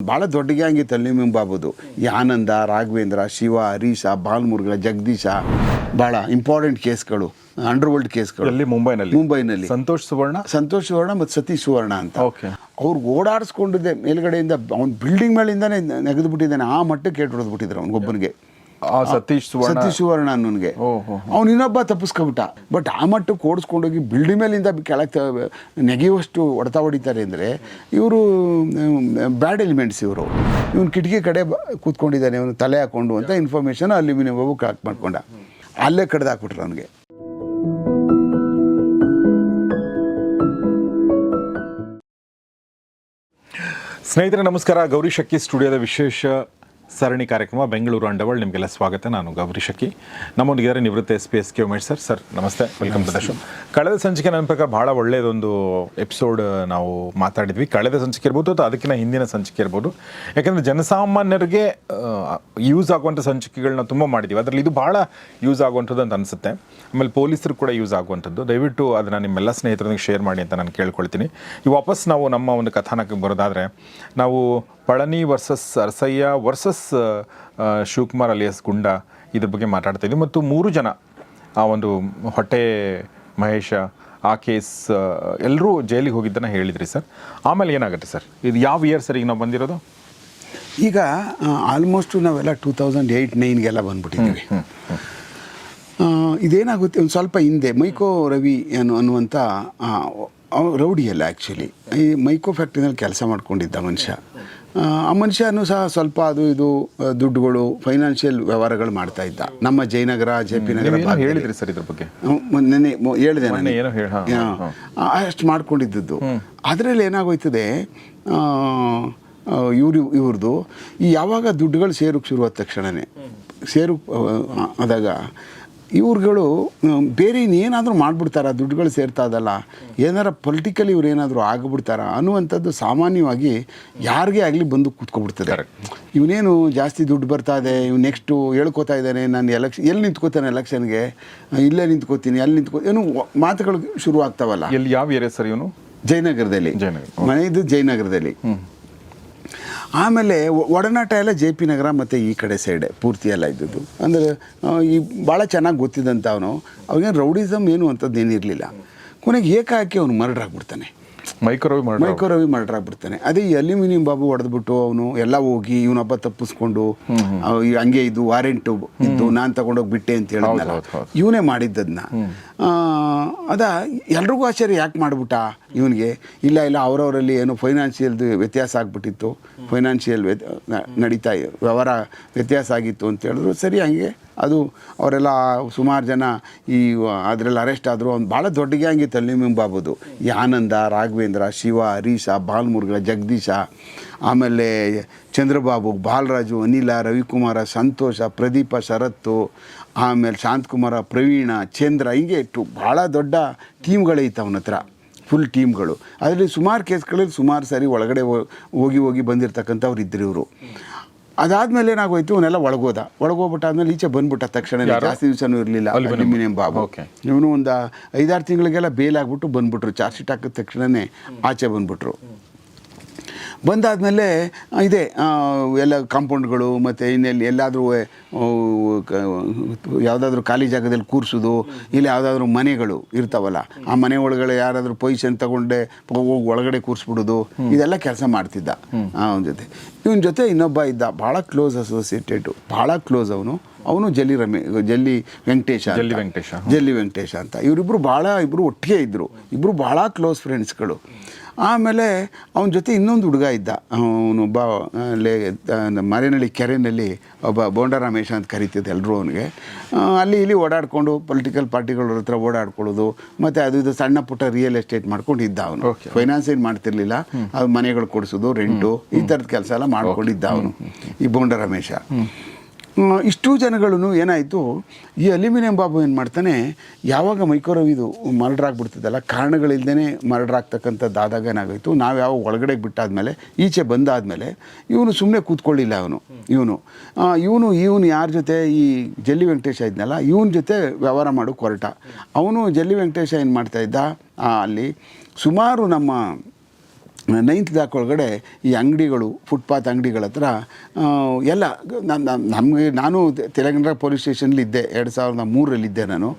ಭಾಳ ದೊಡ್ಡ ಗ್ಯಾಂಗ್ ಇತ್ತು ಅಲ್ಲಿ ಬಾಬುದು ಈ ಆನಂದ ರಾಘವೇಂದ್ರ ಶಿವ ಹರೀಶ ಬಾಲ್ಮುರ್ಗ ಜಗದೀಶ ಭಾಳ ಇಂಪಾರ್ಟೆಂಟ್ ಕೇಸ್ಗಳು ಅಂಡರ್ ವರ್ಲ್ಡ್ ಕೇಸ್ಗಳು ಅಲ್ಲಿ ಮುಂಬೈನಲ್ಲಿ. ಮುಂಬೈನಲ್ಲಿ. ಸಂತೋಷ್ ಸುವರ್ಣ? ಸಂತೋಷ್ ಸುವರ್ಣ ಮತ್ತು ಸತೀಶ್ ಸುವರ್ಣ ಅಂತ. ಓಕೆ ಅವ್ರು ಓಡಾಡಿಸ್ಕೊಂಡಿದ್ದೆ ಮೇಲ್ಗಡೆಯಿಂದ ಅವ್ನು ಬಿಲ್ಡಿಂಗ್ ಮೇಲಿಂದಾನೆ ನೆಗೆದು ಬಿಟ್ಟಿದ್ದಾನೆ ಆ ಮಟ್ಟಕ್ಕೆ ಕೇಟ್ ಹೊಡೆದ್ಬಿಟ್ಟಿದ್ರು ಅವ್ನಿಗೊಬ್ಬನಿಗೆ ಸತೀಶ್ ಸುವರ್ಣ. ಸತೀಶ್ ಸುವರ್ಣ ಅನ್ನೋನ್ಗೆ. ಓ, ಹೋ, ಅವ್ನು ಇನ್ನೊಬ್ಬ ತಪ್ಪಿಸ್ಕೊಬಿಟ್ಟ. ಬಟ್ ಆ ಮಟ್ಟಕ್ಕೆ ಓಡಿಸ್ಕೊಂಡೋಗಿ ಬಿಲ್ಡಿಂಗ್ ಮೇಲಿಂದ ಕೆಳಗೆ ನೆಗೆಯುವಷ್ಟು ಹೊಡೆತ ಹೊಡಿತಾರೆ ಅಂದರೆ ಇವರು ಬ್ಯಾಡ್ ಎಲಿಮೆಂಟ್ಸ್ ಇವರು. ಇವನು ಕಿಟಕಿ ಕಡೆ ಬ- ಕೂತ್ಕೊಂಡಿದ್ದಾನೆ ಇವನು ತಲೆ ಹಾಕೊಂಡು ಅಂತ ಇನ್ಫಾರ್ಮೇಷನ್ ಅಲ್ಯೂಮಿನಿಯಂ ಬಾಬು ಕಲೆಕ್ಟ್ ಮಾಡ್ಕೊಂಡ. ಅಲ್ಲೇ ಕಡ್ದು ಹಾಕ್ಬಿಟ್ರು ಅವನಿಗೆ. ಸ್ನೇಹಿತರೆ ನಮಸ್ಕಾರ. ಗೌರಿ ಶಕ್ಕಿ ಸ್ಟುಡಿಯೋದ ವಿಶೇಷ ಸರಣಿ ಕಾರ್ಯಕ್ರಮ ಬೆಂಗಳೂರು ಅಂಡವಳ್ ನಿಮಗೆಲ್ಲ ಸ್ವಾಗತ. ನಾನು ಗೌರಿ ಶಕ್ಕಿ ನಮ್ಮೊಂದಿಗೆ ನಿವೃತ್ತ S P S K Umesh sir. Sir ನಮಸ್ತೆ. ವೆಲ್ಕಮ್ ಟು ದ ಶೋ ಕಳೆದ ಸಂಚಿಕೆ ನನ್ನ ಪ್ರಕಾರ ಭಾಳ ಒಳ್ಳೆಯದೊಂದು ಎಪಿಸೋಡ್ ನಾವು ಮಾತಾಡಿದ್ವಿ. ಕಳೆದ ಸಂಚಿಕೆ ಇರ್ಬೋದು ಅಥವಾ ಅದಕ್ಕಿಂತ ಹಿಂದಿನ ಸಂಚಿಕೆ ಇರ್ಬೋದು. ಯಾಕಂದರೆ ಜನಸಾಮಾನ್ಯರಿಗೆ ಯೂಸ್ ಆಗುವಂಥ ಸಂಚಿಕೆಗಳನ್ನ ತುಂಬ ಮಾಡಿದ್ದೀವಿ ಅದರಲ್ಲಿ ಇದು ಭಾಳ ಯೂಸ್ ಆಗುವಂಥದ್ದು ಅಂತ ಅನಿಸುತ್ತೆ. ಆಮೇಲೆ ಪೊಲೀಸರು ಕೂಡ ಯೂಸ್ ಆಗುವಂಥದ್ದು. ದಯವಿಟ್ಟು ಅದನ್ನು ನಿಮ್ಮೆಲ್ಲ ಸ್ನೇಹಿತರೊಂದಿಗೆ ಶೇರ್ ಮಾಡಿ ಅಂತ ನಾನು ಕೇಳ್ಕೊಳ್ತೀನಿ. ಈ ವಾಪಸ್ ನಾವು ನಮ್ಮ ಒಂದು ಕಥಾನಕಕ್ಕೆ ಬರೋದಾದರೆ, ನಾವು Palani versus Arasayya versus Shivakumar alias Gunda ಇದ್ರ ಬಗ್ಗೆ ಮಾತಾಡ್ತಾ ಇದ್ದೀವಿ ಮತ್ತು ಮೂರು ಜನ ಆ ಒಂದು ಹೊಟ್ಟೆ ಮಹೇಶ ಆ ಕೇಸ್ ಎಲ್ಲರೂ ಜೈಲಿಗೆ ಹೋಗಿದ್ದನ್ನು ಹೇಳಿದ್ರಿ ಸರ್. ಆಮೇಲೆ ಏನಾಗುತ್ತೆ ಸರ್? ಇದು ಯಾವ ಇಯರ್ ಸರ್ ಈಗ ನಾವು ಬಂದಿರೋದು? ಈಗ ಆಲ್ಮೋಸ್ಟು ನಾವೆಲ್ಲ ಟೂ ತೌಸಂಡ್ ಏಯ್ಟ್ ನೈನ್ಗೆಲ್ಲ ಬಂದ್ಬಿಟ್ಟಿದ್ದೀವಿ. ಇದೇನಾಗುತ್ತೆ? ಒಂದು ಸ್ವಲ್ಪ ಹಿಂದೆ ಮೈಕೋ ರವಿ ಏನು ಅನ್ನುವಂಥ ರೌಡಿಯಲ್ಲ ಆ್ಯಕ್ಚುಲಿ ಈ ಮೈಕೋ ಫ್ಯಾಕ್ಟ್ರಿನಲ್ಲಿ ಕೆಲಸ ಮಾಡ್ಕೊಂಡಿದ್ದ ಮನುಷ್ಯ. ಆ, ಮನುಷ್ಯನೂ ಸಹ ಸ್ವಲ್ಪ ಅದು ಇದು ದುಡ್ಡುಗಳು ಫೈನಾನ್ಷಿಯಲ್ ವ್ಯವಹಾರಗಳು ಮಾಡ್ತಾ ಇದ್ದ. ನಮ್ಮ ಜಯನಗರ ಜೆ ಪಿ ನಗರ ಹೇಳಿದ್ರಿ ಸರ್ ಇದ್ರ ಬಗ್ಗೆ? ನೆನೆ ಹೇಳಿದೆ ನಾನು. ಅಷ್ಟು ಮಾಡ್ಕೊಂಡಿದ್ದದ್ದು. ಅದರಲ್ಲಿ ಏನಾಗೋಯ್ತದೆ ಇವ್ರು ಇವ್ರದ್ದು ಈ ಯಾವಾಗ ದುಡ್ಡುಗಳು ಸೇರೋಕ್ಕೆ ಶುರುವಾದ ತಕ್ಷಣವೇ ಸೇರು ಆದಾಗ ಇವ್ರುಗಳು ಬೇರೆ ಇನ್ನೇನಾದರೂ ಮಾಡಿಬಿಡ್ತಾರ? ದುಡ್ಡುಗಳು ಸೇರ್ತಾ ಇದಲ್ಲ ಏನಾರ ಪೊಲಿಟಿಕಲಿ ಇವ್ರು ಏನಾದರೂ ಆಗಿಬಿಡ್ತಾರ? ಅನ್ನುವಂಥದ್ದು ಸಾಮಾನ್ಯವಾಗಿ ಯಾರಿಗೇ ಆಗಲಿ ಬಂದು ಕೂತ್ಕೊಬಿಡ್ತದೆ. ಇವನೇನು ಜಾಸ್ತಿ ದುಡ್ಡು ಬರ್ತಾ ಇದೆ ಇವ್ ನೆಕ್ಸ್ಟು ಹೇಳ್ಕೊತಾ ಇದ್ದಾನೆ ನಾನು ಎಲೆಕ್ಷನ್ ಎಲ್ಲಿ ನಿಂತ್ಕೋತಾನೆ ಎಲೆಕ್ಷನ್ಗೆ ಇಲ್ಲೇ ನಿಂತ್ಕೋತೀನಿ ಅಲ್ಲಿ ನಿಂತ್ಕೋ ಏನು ಮಾತುಗಳು ಶುರು ಆಗ್ತಾವಲ್ಲ ಎಲ್ಲಿ ಯಾವ ಏರಿಯಾ ಸರ್ ಇವನು? ಜಯನಗರದಲ್ಲಿ. ಜಯನಗರ, ಮನೆ ಇದು ಜಯನಗರದಲ್ಲಿ. ಆಮೇಲೆ ಒಡನಾಟ ಎಲ್ಲ ಜೆ ಪಿ ನಗರ ಮತ್ತು ಈ ಕಡೆ ಸೈಡೆ ಪೂರ್ತಿ ಎಲ್ಲ ಇದ್ದದ್ದು. ಅಂದರೆ ಈ ಭಾಳ ಚೆನ್ನಾಗಿ ಗೊತ್ತಿದ್ದಂಥ ಅವನು. ಅವಾಗೇನು ರೌಡಿಸಮ್ ಏನು ಅಂಥದ್ದು ಏನಿರಲಿಲ್ಲ ಕೊನೆಗೆ ಏಕಾಏಕಿ ಅವನು ಮರ್ಡರ್ ಆಗಿಬಿಡ್ತಾನೆ. ಮೈಕ್ರೋವಿ ಮೈಕ್ರೋವಿ ರವಿ ಮರ್ಡರ್ ಆಗ್ಬಿಡ್ತಾನೆ. ಅದೇ ಈ ಅಲ್ಯೂಮಿನಿಯಂ ಬಾಬು ಹೊಡೆದ್ಬಿಟ್ಟು ಅವನು ಎಲ್ಲ ಹೋಗಿ ಇವನೊಬ್ಬ ತಪ್ಪಿಸ್ಕೊಂಡು ಹಂಗೆ ಇದು ವಾರೆಂಟು ಇದ್ದು ನಾನು ತಗೊಂಡೋಗಿ ಬಿಟ್ಟೆ ಅಂತ ಹೇಳಿದ್ನಲ್ಲ. ಇವನೇ ಮಾಡಿದ್ದದನ್ನ ಅದ ಎಲ್ರಿಗೂ ಆಶ್ಚರ್ಯ ಯಾಕೆ ಮಾಡ್ಬಿಟ್ಟ? ಇವನಿಗೆ, ಇಲ್ಲ ಇಲ್ಲ, ಅವರವರಲ್ಲಿ ಏನು ಫೈನಾನ್ಷಿಯಲ್ದು ವ್ಯತ್ಯಾಸ ಆಗಿಬಿಟ್ಟಿತ್ತು. ಫೈನಾನ್ಷಿಯಲ್ ನಡೀತಾ ವ್ಯವಹಾರ ವ್ಯತ್ಯಾಸ ಆಗಿತ್ತು ಅಂತ ಹೇಳಿದ್ರು. ಸರಿ, ಹಂಗೆ. ಅದು ಅವರೆಲ್ಲ ಸುಮಾರು ಜನ ಈ ಅದರಲ್ಲಿ ಅರೆಸ್ಟ್ ಆದರು. ಒಂದು ಭಾಳ ದೊಡ್ಡ ಗ್ಯಾಂಗ್ ಇತ್ತು ಅಲ್ಲಿ ಈ ಆನಂದ, ರಾಘವೇಂದ್ರ, ಶಿವ, ಹರೀಶ ಬಾಲ್ಮುರ್ಗ ಜಗದೀಶ, ಆಮೇಲೆ ಚಂದ್ರಬಾಬು, ಬಾಲರಾಜು, ಅನಿಲ, ರವಿಕುಮಾರ, ಸಂತೋಷ, ಪ್ರದೀಪ, ಶರತ್ತು, ಆಮೇಲೆ ಶಾಂತಕುಮಾರ, ಪ್ರವೀಣ, ಚಂದ್ರ, ಹಿಂಗೆ ಟು ಭಾಳ ದೊಡ್ಡ ಟೀಮ್ಗಳೈತೆ ಅವನ ಹತ್ರ. ಫುಲ್ ಟೀಮ್ಗಳು ಅದರಲ್ಲಿ ಸುಮಾರು ಕೇಸ್ಗಳಲ್ಲಿ ಸುಮಾರು ಸಾರಿ ಒಳಗಡೆ ಹೋಗಿ ಹೋಗಿ ಬಂದಿರತಕ್ಕಂಥವ್ರು ಇದ್ರು ಇವರು. ಅದಾದ್ಮೇಲೆ ಏನಾಗೋಯ್ತು ಅವನ್ನೆಲ್ಲ ಒಳಗೋದ. ಒಳಗೋಗ್ಬಿಟ್ಟಾದ್ಮೇಲೆ ಈಚೆ ಬಂದ್ಬಿಟ್ಟ ತಕ್ಷಣ ಜಾಸ್ತಿ ದಿವಸನೂ ಇರಲಿಲ್ಲ. ಅಲ್ಯೂಮಿನಿಯಂ ಬಾಬು. ಇವನು ಒಂದು ಐದಾರು ತಿಂಗಳಿಗೆಲ್ಲ ಬೇಲ್ ಆಗ್ಬಿಟ್ಟು ಬಂದ್ಬಿಟ್ರು. ಚಾರ್ಜ್ ಶೀಟ್ ಹಾಕಿದ ತಕ್ಷಣವೇ ಆಚೆ ಬಂದ್ಬಿಟ್ರು. ಬಂದಾದಮೇಲೆ ಇದೆ ಎಲ್ಲ ಕಾಂಪೌಂಡ್ಗಳು ಮತ್ತು ಇನ್ನೆಲ್ಲಿ ಎಲ್ಲಾದರೂ ಯಾವುದಾದ್ರೂ ಖಾಲಿ ಜಾಗದಲ್ಲಿ ಕೂರಿಸೋದು ಇಲ್ಲ ಯಾವುದಾದ್ರೂ ಮನೆಗಳು ಇರ್ತಾವಲ್ಲ ಆ ಮನೆ ಒಳಗಡೆ ಯಾರಾದರೂ ಪೊಸಿಷನ್ ತಗೊಂಡೆ ಹೋಗಿ ಒಳಗಡೆ ಕೂರಿಸ್ಬಿಡೋದು ಇದೆಲ್ಲ ಕೆಲಸ ಮಾಡ್ತಿದ್ದ ಅವನ ಜೊತೆ. ಇವನ ಜೊತೆ ಇನ್ನೊಬ್ಬ ಇದ್ದ ಭಾಳ ಕ್ಲೋಸ್ ಅಸೋಸಿಯೇಟೆಡು ಭಾಳ ಕ್ಲೋಸ್ ಅವನು ಅವನು ಜಲ್ಲಿ ರಮೇ ಜಲ್ಲಿ ವೆಂಕಟೇಶ ಜಲ್ಲಿ ವೆಂಕಟೇಶ. ಜಲ್ಲಿ ವೆಂಕಟೇಶ ಅಂತ. ಇವರಿಬ್ಬರು ಭಾಳ ಇಬ್ಬರು ಒಟ್ಟಿಗೆ ಇದ್ದರು ಇಬ್ಬರು ಭಾಳ ಕ್ಲೋಸ್ ಫ್ರೆಂಡ್ಸ್ಗಳು. ಆಮೇಲೆ ಅವನ ಜೊತೆ ಇನ್ನೊಂದು ಹುಡುಗ ಇದ್ದ. ಅವನೊಬ್ಬ ಅಲ್ಲೇ ಮರೇನಳ್ಳಿ ಕೆರೆಯಲ್ಲಿ ಒಬ್ಬ ಬೋಂಡ ರಮೇಶ ಅಂತ ಕರಿತಿದ್ದೆ ಎಲ್ಲರೂ ಅವನಿಗೆ. ಅಲ್ಲಿ ಇಲ್ಲಿ ಓಡಾಡಿಕೊಂಡು ಪೊಲಿಟಿಕಲ್ ಪಾರ್ಟಿಗಳ ಹತ್ರ ಓಡಾಡ್ಕೊಳ್ಳೋದು ಮತ್ತು ಅದು ಇದು ಸಣ್ಣ ಪುಟ್ಟ ರಿಯಲ್ ಎಸ್ಟೇಟ್ ಮಾಡ್ಕೊಂಡು ಇದ್ದ ಅವನು. ಫೈನಾನ್ಸ್ ಏನು ಮಾಡ್ತಿರ್ಲಿಲ್ಲ ಅದು ಮನೆಗಳು ಕೊಡಿಸೋದು ರೆಂಟು ಈ ಥರದ ಕೆಲಸ ಎಲ್ಲ ಮಾಡ್ಕೊಂಡಿದ್ದ ಅವನು. ಈ ಬೋಂಡ ರಮೇಶ ಇಷ್ಟೂ ಜನಗಳು ಏನಾಯಿತು, ಈ ಅಲ್ಯೂಮಿನಿಯಂ ಬಾಬು ಏನು ಮಾಡ್ತಾನೆ, ಯಾವಾಗ ಮೈಕ್ರೋವೇವ್ ಇದು ಮರ್ಡರ್ ಆಗಿಬಿಡ್ತದಲ್ಲ ಕಾರಣಗಳಿಲ್ಲದೇ ಮರ್ಡರ್ ಆಗ್ತಕ್ಕಂಥದ್ದಾದಾಗ ಏನಾಗೋಯಿತು, ನಾವು ಯಾವ ಒಳಗಡೆ ಬಿಟ್ಟಾದ್ಮೇಲೆ, ಈಚೆ ಬಂದಾದಮೇಲೆ, ಇವನು ಸುಮ್ಮನೆ ಕೂತ್ಕೊಳ್ಳಿಲ್ಲ ಅವನು, ಇವನು. ಇವನು ಇವನು ಯಾರ ಜೊತೆ ಈ ಜಲ್ಲಿ ವೆಂಕಟೇಶ ಇದ್ನಲ್ಲ, ಇವನ ಜೊತೆ ವ್ಯವಹಾರ ಮಾಡೋಕೆ ಹೊರಟ ಅವನು ಜಲ್ಲಿ ವೆಂಕಟೇಶ ಏನು ಮಾಡ್ತಾ ಇದ್ದ ಅಲ್ಲಿ ಸುಮಾರು ನಮ್ಮ ನೈನ್ತ್ ದಾಕ್ ಒಳಗಡೆ ಈ ಅಂಗಡಿಗಳು ಫುಟ್ಪಾತ್ ಅಂಗಡಿಗಳ ಹತ್ರ ಎಲ್ಲ ನಮಗೆ ನಾನು ತೆಲಂಗಾಣ ಪೊಲೀಸ್ ಸ್ಟೇಷನ್ಲಿ ಇದ್ದೆ, ಎರಡು ಸಾವಿರದ ಮೂರರಲ್ಲಿದ್ದೆ ನಾನು.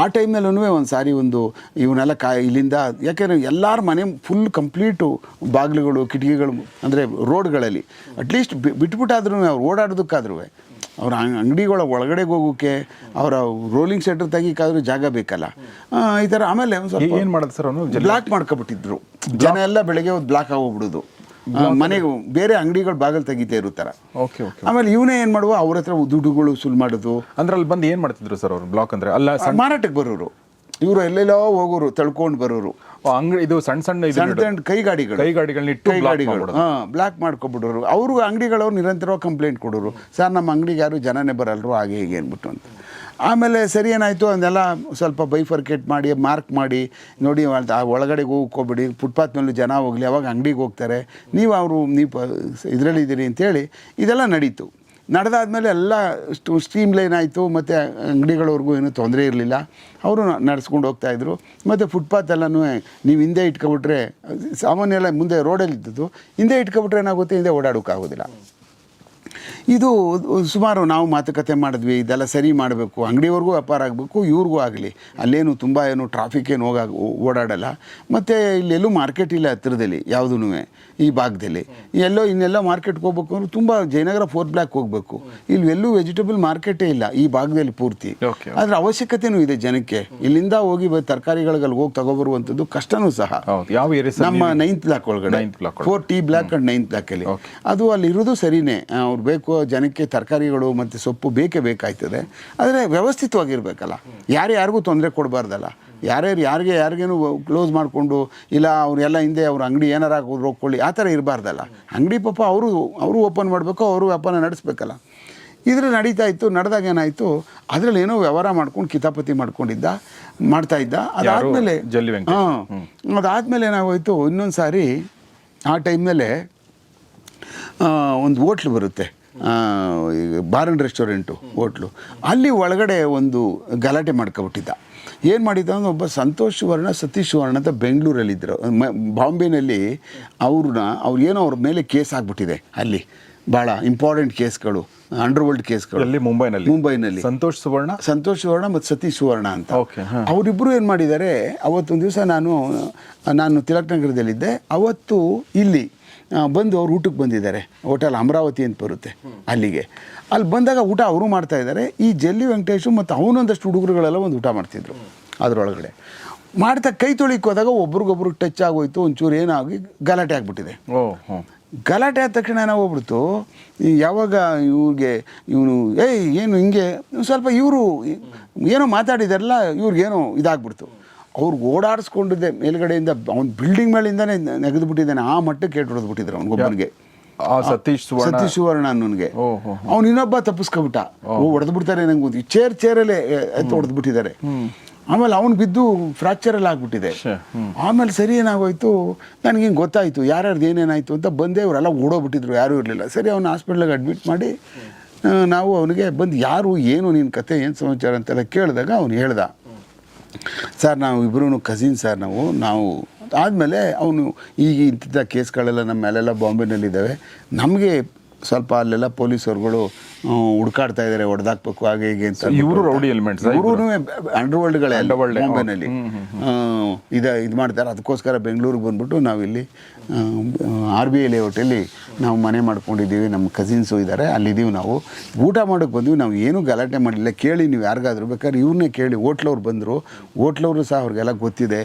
ಆ ಟೈಮ್ನಲ್ಲೂ ಒಂದು ಸಾರಿ ಒಂದು ಇವನ್ನೆಲ್ಲ ಕಾ, ಇಲ್ಲಿಂದ, ಯಾಕೆಂದರೆ ಎಲ್ಲರ ಮನೆ ಫುಲ್ ಕಂಪ್ಲೀಟು ಬಾಗಿಲುಗಳು, ಕಿಟಕಿಗಳು, ಅಂದರೆ ರೋಡ್ಗಳಲ್ಲಿ ಅಟ್ಲೀಸ್ಟ್ ಬಿಟ್ಬಿಟ್ಟಾದ್ರೂ ಅವ್ರು ಓಡಾಡೋದಕ್ಕಾದ್ರೂ ಅವ್ರ ಅಂಗಡಿಗಳ ಒಳಗಡೆ ಹೋಗೋಕ್ಕೆ ಅವರ ರೋಲಿಂಗ್ ಸೆಟರ್ ತೆಗಿಕಾದ್ರೂ ಜಾಗ ಬೇಕಲ್ಲ. ಆ, ಈ ಥರ ಆಮೇಲೆ ಒಂದು ಸ್ವಲ್ಪ ಏನ್ ಮಾಡೋದು ಸರ್ ಅವನು? ಬ್ಲಾಕ್ ಮಾಡ್ಕೊಬಿಟ್ಟಿದ್ರು. ಜನ ಎಲ್ಲ ಬೆಳಗ್ಗೆ ಒಂದು ಬ್ಲಾಕ್ ಆಗೋಗ್ಬಿಡೋದು. ಮನೆಗೆ ಬೇರೆ ಅಂಗಡಿಗಳು ಬಾಗಿಲು ತೆಗಿತಾ ಇರುತ್ತಾರೆ ಓಕೆ ಓಕೆ ಆಮೇಲೆ ಇವನೇ ಏನು ಮಾಡುವ? ಅವ್ರ ಹತ್ರ ದುಡ್ಡುಗಳು ಸುಲ್ ಮಾಡೋದು ಅಂದ್ರೆ ಅಲ್ಲಿ ಬಂದು ಏನು ಮಾಡ್ತಿದ್ರು ಸರ್ ಅವರು? ಬ್ಲಾಕ್ ಅಂದ್ರೆ ಅಲ್ಲ ಮಾರಾಟಕ್ಕೆ ಬರೋರು. ಇವರು ಎಲ್ಲೆಲ್ಲೋ ಹೋಗೋರು ತಳ್ಕೊಂಡು ಬರೋರು. ಅಂಗಡಿ ಇದು ಸಣ್ಣ ಸಣ್ಣ ಇದು ಸಣ್ಣ ಸಣ್ಣ ಕೈಗಾಡಿಗಳು ಕೈಗಾಡಿಗಳನ್ನ ಇಟ್ಟು ಕೈಗಾಡಿಗಳು. ಹಾಂ ಬ್ಲಾಕ್ ಮಾಡ್ಕೊಬಿಡೋರು. ಅವರು ಅಂಗಡಿಗಳವ್ರು ನಿರಂತರವಾಗಿ ಕಂಪ್ಲೇಂಟ್ ಕೊಡೋರು. ಸರ್ ನಮ್ಮ ಅಂಗಡಿಗೆ ಯಾರು ಜನನೇ ಬರಲ್ರು ಹಾಗೆ ಹೀಗೆ ಅಂದ್ಬಿಟ್ಟು ಅಂತ. ಆಮೇಲೆ ಸರಿ ಏನಾಯಿತು ಅದನ್ನೆಲ್ಲ ಸ್ವಲ್ಪ ಬೈಫರ್ಕೇಟ್ ಮಾಡಿ ಮಾರ್ಕ್ ಮಾಡಿ ನೋಡಿ ಆ ಒಳಗಡೆಗೆ ಹೋಗ್ಕೋಬಿಡಿ ಫುಟ್ಪಾತ್ ಮೇಲೂ ಜನ ಹೋಗಲಿ ಅವಾಗ ಅಂಗಡಿಗೆ ಹೋಗ್ತಾರೆ. ನೀವು ಅವರು ನೀವು ಇದರಲ್ಲಿದ್ದೀರಿ ಅಂತೇಳಿ ಇದೆಲ್ಲ ನಡೀತು. ನಡೆದಾದ್ಮೇಲೆ ಎಲ್ಲ ಸ್ಟ್ರೀಮ್ ಲೈನ್ ಆಯಿತು, ಮತ್ತು ಅಂಗಡಿಗಳವ್ರಿಗೂ ಏನೂ ತೊಂದರೆ ಇರಲಿಲ್ಲ. ಅವರು ನಡೆಸ್ಕೊಂಡು ಹೋಗ್ತಾಯಿದ್ರು ಮತ್ತು ಫುಟ್ಪಾತ್ ಎಲ್ಲನೂ ನೀವು ಹಿಂದೆ ಇಟ್ಕೊಬಿಟ್ರೆ, ಸಾಮಾನ್ಯ ಎಲ್ಲ ಮುಂದೆ ರೋಡಲ್ಲಿ ಇದ್ದದ್ದು, ಹಿಂದೆ ಇಟ್ಕೊಬಿಟ್ರೆ ಏನಾಗುತ್ತೆ? ಹಿಂದೆ ಓಡಾಡೋಕ್ಕಾಗೋದಿಲ್ಲ. ಇದು ಸುಮಾರು ನಾವು ಮಾತುಕತೆ ಮಾಡಿದ್ವಿ ಇದೆಲ್ಲ ಸರಿ ಮಾಡಬೇಕು ಅಂಗಡಿಯವ್ರಿಗೂ ವ್ಯಾಪಾರ ಆಗಬೇಕು ಇವ್ರಿಗೂ ಆಗಲಿ. ಅಲ್ಲೇನು ತುಂಬ ಏನು ಟ್ರಾಫಿಕ್ ಏನು ಹೋಗಾಗ ಓಡಾಡಲ್ಲ. ಮತ್ತು ಇಲ್ಲೆಲ್ಲೂ ಮಾರ್ಕೆಟ್ ಇಲ್ಲ ಹತ್ತಿರದಲ್ಲಿ ಯಾವುದೂ ಈ ಭಾಗದಲ್ಲಿ. ಎಲ್ಲೋ ಇನ್ನೆಲ್ಲ ಮಾರ್ಕೆಟ್ಗೆ ಹೋಗ್ಬೇಕು ಅಂದ್ರೆ ತುಂಬ ಜಯನಗರ ಫೋರ್ ಬ್ಲ್ಯಾಕ್ ಹೋಗಬೇಕು. ಇಲ್ಲಿ ಎಲ್ಲೂ ವೆಜಿಟೇಬಲ್ ಮಾರ್ಕೆಟೇ ಇಲ್ಲ ಈ ಭಾಗದಲ್ಲಿ ಪೂರ್ತಿ. ಅದ್ರ ಅವಶ್ಯಕತೆನೂ ಇದೆ ಜನಕ್ಕೆ. ಇಲ್ಲಿಂದ ಹೋಗಿ ತರಕಾರಿಗಳಿಗೆ ಹೋಗಿ ತಗೋಬರುವಂಥದ್ದು ಕಷ್ಟನೂ ಸಹ. ನಮ್ಮ ನೈನ್ತ್ ಬ್ಲಾಕ್ ಒಳಗಡೆ. Four T block and ninth block ಅಲ್ಲಿ. ಅದು ಅಲ್ಲಿ ಇರೋದು ಸರಿನೇ. ಅವ್ರು ಬೇಕು ಜನಕ್ಕೆ ತರಕಾರಿಗಳು ಮತ್ತು ಸೊಪ್ಪು ಬೇಕೇ ಬೇಕಾಯ್ತದೆ. ಆದರೆ ವ್ಯವಸ್ಥಿತವಾಗಿರ್ಬೇಕಲ್ಲ. ಯಾರು ಯಾರಿಗೂ ತೊಂದರೆ ಕೊಡಬಾರ್ದಲ್ಲ. ಯಾರ್ಯಾರು ಯಾರಿಗೆ ಯಾರಿಗೇನು ಕ್ಲೋಸ್ ಮಾಡಿಕೊಂಡು ಇಲ್ಲ ಅವರೆಲ್ಲ ಹಿಂದೆ ಅವ್ರ ಅಂಗಡಿ ಏನಾರ ಹೋಗ್ಕೊಳ್ಳಿ ಆ ಥರ ಇರಬಾರ್ದಲ್ಲ. ಅಂಗಡಿ ಪಾಪ ಅವರು ಅವರು ಓಪನ್ ಮಾಡಬೇಕು ಅವರು ವ್ಯಾಪಾರ ನಡೆಸ್ಬೇಕಲ್ಲ. ಇದ್ರೆ ನಡೀತಾ ಇತ್ತು ನಡೆದಾಗ ಏನಾಯಿತು ಅದರಲ್ಲಿ ಏನೋ ವ್ಯವಹಾರ ಮಾಡ್ಕೊಂಡು ಕಿತಾಪತಿ ಮಾಡ್ಕೊಂಡಿದ್ದ ಮಾಡ್ತಾ ಇದ್ದ. ಅದಾದಮೇಲೆ. ಹಾಂ. ಅದಾದಮೇಲೆ ಏನಾಗೋಯ್ತು ಇನ್ನೊಂದು ಸಾರಿ ಆ ಟೈಮ್ನಲ್ಲೇ ಒಂದು ಹೋಟ್ಲು ಬರುತ್ತೆ. Bar and restaurant hotel. ಅಲ್ಲಿ ಒಳಗಡೆ ಒಂದು ಗಲಾಟೆ ಮಾಡ್ಕೊಬಿಟ್ಟಿದ್ದ. ಏನು ಮಾಡಿದ್ದ? ಅಂದ್ರೆ ಒಬ್ಬ ಸಂತೋಷ್ ವರ್ಣ ಸತೀಶ್ ವರ್ಣ ಅಂತ ಬೆಂಗಳೂರಲ್ಲಿದ್ದರು ಮ ಬಾಂಬೆನಲ್ಲಿ ಅವ್ರನ್ನ ಅವ್ರು ಏನೋ ಅವ್ರ ಮೇಲೆ ಕೇಸ್ ಆಗಿಬಿಟ್ಟಿದೆ ಅಲ್ಲಿ. ಭಾಳ ಇಂಪಾರ್ಟೆಂಟ್ ಕೇಸ್ಗಳು ಅಂಡರ್ ವರ್ಲ್ಡ್ ಕೇಸ್ಗಳು. ಅಲ್ಲಿ ಮುಂಬೈನಲ್ಲಿ. ಮುಂಬೈನಲ್ಲಿ. ಸಂತೋಷ್ ಸುವರ್ಣ? ಸಂತೋಷ್ ಸುವರ್ಣ ಮತ್ತು ಸತೀಶ್ ಸುವರ್ಣ ಅಂತ. ಅವರಿಬ್ಬರು ಏನು ಮಾಡಿದ್ದಾರೆ? ಅವತ್ತೊಂದು ದಿವಸ ನಾನು ನಾನು ತಿಲಕ್ ನಗರದಲ್ಲಿದ್ದೆ. ಅವತ್ತು ಇಲ್ಲಿ ಬಂದು ಅವ್ರು ಊಟಕ್ಕೆ ಬಂದಿದ್ದಾರೆ. ಹೋಟೆಲ್ ಅಮರಾವತಿ ಅಂತ ಬರುತ್ತೆ ಅಲ್ಲಿಗೆ. ಅಲ್ಲಿ ಬಂದಾಗ ಊಟ ಅವರು ಮಾಡ್ತಾ ಇದ್ದಾರೆ. ಈ ಜಲ್ಲಿ ವೆಂಕಟೇಶು ಮತ್ತು ಅವನೊಂದಷ್ಟು ಹುಡುಗರುಗಳೆಲ್ಲ ಒಂದು ಊಟ ಮಾಡ್ತಿದ್ರು ಅದರೊಳಗಡೆ. ಮಾಡ್ತಾ ಕೈ ತೊಳಿಕ್ಕೆ ಹೋದಾಗ ಒಬ್ರಿಗೊಬ್ರು ಟಚ್ ಆಗೋಯ್ತು ಒಂಚೂರು ಏನಾಗಿ ಗಲಾಟೆ ಆಗಿಬಿಟ್ಟಿದೆ. ಓ ಗಲಾಟೆ ಆದ ತಕ್ಷಣ ಏನಾಗೋಗ್ಬಿಡ್ತು? ಯಾವಾಗ ಇವ್ರಿಗೆ ಇವನು ಏಯ್ ಏನು ಹಿಂಗೆ? ಸ್ವಲ್ಪ ಇವರು ಏನೋ ಮಾತಾಡಿದಾರಲ್ಲ ಇವ್ರಿಗೇನೋ ಇದಾಗ್ಬಿಡ್ತು. ಅವ್ರಿಗೆ ಓಡಾಡಿಸ್ಕೊಂಡಿದ್ದೆ ಮೇಲ್ಗಡೆಯಿಂದ ಅವ್ನು ಬಿಲ್ಡಿಂಗ್ ಮೇಲಿಂದಾನೆ ನೆಗೆದು ಬಿಟ್ಟಿದ್ದಾನೆ ಆ ಮಟ್ಟಕ್ಕೆ ಕೇಟ್ ಹೊಡೆದ್ಬಿಟ್ಟಿದ್ರು ಅವ್ನಿಗೊಬ್ಬನಿಗೆ ಆ ಸತೀಶ್ ಸುವರ್ಣ. ಸತೀಶ್ ಸುವರ್ಣ ಅನ್ನೋನ್ಗೆ. ಅವ್ನು ಇನ್ನೊಬ್ಬ ತಪ್ಪಿಸ್ಕೊಬಿಟ್ಟ. ಹೊಡೆದು ಬಿಡ್ತಾರೆ ನಂಗೆ ಗೊತ್ತು. ಚೇರ್ ಚೇರಲ್ಲೇ ಎತ್ತು ಹೊಡೆದು ಬಿಟ್ಟಿದ್ದಾರೆ. ಆಮೇಲೆ ಅವ್ನು ಬಿದ್ದು ಫ್ರಾಕ್ಚರ್ ಎಲ್ಲ ಆಗ್ಬಿಟ್ಟಿದೆ. ಆಮೇಲೆ ಸರಿ ಏನಾಗೋಯ್ತು ನನಗೆ ಹಿಂಗೆ ಗೊತ್ತಾಯಿತು ಯಾರ್ಯಾರ್ದು ಏನೇನಾಯಿತು ಅಂತ ಬಂದೇ ಅವರೆಲ್ಲ ಓಡೋಗ್ಬಿಟ್ಟಿದ್ರು ಯಾರೂ ಇರಲಿಲ್ಲ. ಸರಿ ಅವ್ನು ಹಾಸ್ಪಿಟ್ಲಿಗೆ ಅಡ್ಮಿಟ್ ಮಾಡಿ ನಾವು ಅವನಿಗೆ ಬಂದು ಯಾರು ಏನು ನಿನ್ನ ಕತೆ ಏನು ಸಮಾಚಾರ ಅಂತೆಲ್ಲ ಕೇಳಿದಾಗ ಅವ್ನು ಹೇಳ್ದ. ಸರ್ ನಾವು ಇಬ್ಬರೂ ಕಸಿನ್ ಸರ್ ನಾವು. ನಾವು ಆದಮೇಲೆ ಅವನು ಈಗ ಇಂಥ ಕೇಸ್ಗಳೆಲ್ಲ ನಮ್ಮ ಮೇಲೆಲ್ಲ ಬಾಂಬೆನಲ್ಲಿದ್ದಾವೆ. ನಮಗೆ ಸ್ವಲ್ಪ ಅಲ್ಲೆಲ್ಲ ಪೊಲೀಸರುಗಳು ಹುಡ್ಕಾಡ್ತಾ ಇದ್ದಾರೆ ಹೊಡೆದಾಕ್ಬೇಕು ಹಾಗೆ ಹೀಗೆ ಅಂತ ಇವರು ರೌಡಿ ಎಲಿಮೆಂಟ್ಸ್ ಇವರು? ಅಂಡರ್ವರ್ಲ್ಡ್ಗಳೇ ವರ್ಲ್ಡ್ ಬಾಂಬೆನಲ್ಲಿ. ಇದು ಇದು ಮಾಡ್ತಾರೆ. ಅದಕ್ಕೋಸ್ಕರ ಬೆಂಗಳೂರಿಗೆ ಬಂದುಬಿಟ್ಟು ನಾವಿಲ್ಲಿ ಆರ್ ಬಿ ಐ ಲೇಔಟಲ್ಲಿ ನಾವು ಮನೆ ಮಾಡ್ಕೊಂಡಿದ್ದೀವಿ. ನಮ್ಮ ಕಸಿನ್ಸು ಇದ್ದಾರೆ ಅಲ್ಲಿದ್ದೀವಿ ನಾವು. ಊಟ ಮಾಡೋಕ್ಕೆ ಬಂದ್ವಿ. ನಾವು ಏನೂ ಗಲಾಟೆ ಮಾಡಲಿಲ್ಲ ಕೇಳಿ ನೀವು ಯಾರಿಗಾದ್ರೂ ಬೇಕಾದ್ರೆ ಇವ್ರನ್ನೇ ಕೇಳಿ. ಹೋಟ್ಲವ್ರು ಬಂದರು. ಹೋಟ್ಲವರು ಸಹ ಅವ್ರಿಗೆಲ್ಲ ಗೊತ್ತಿದೆ.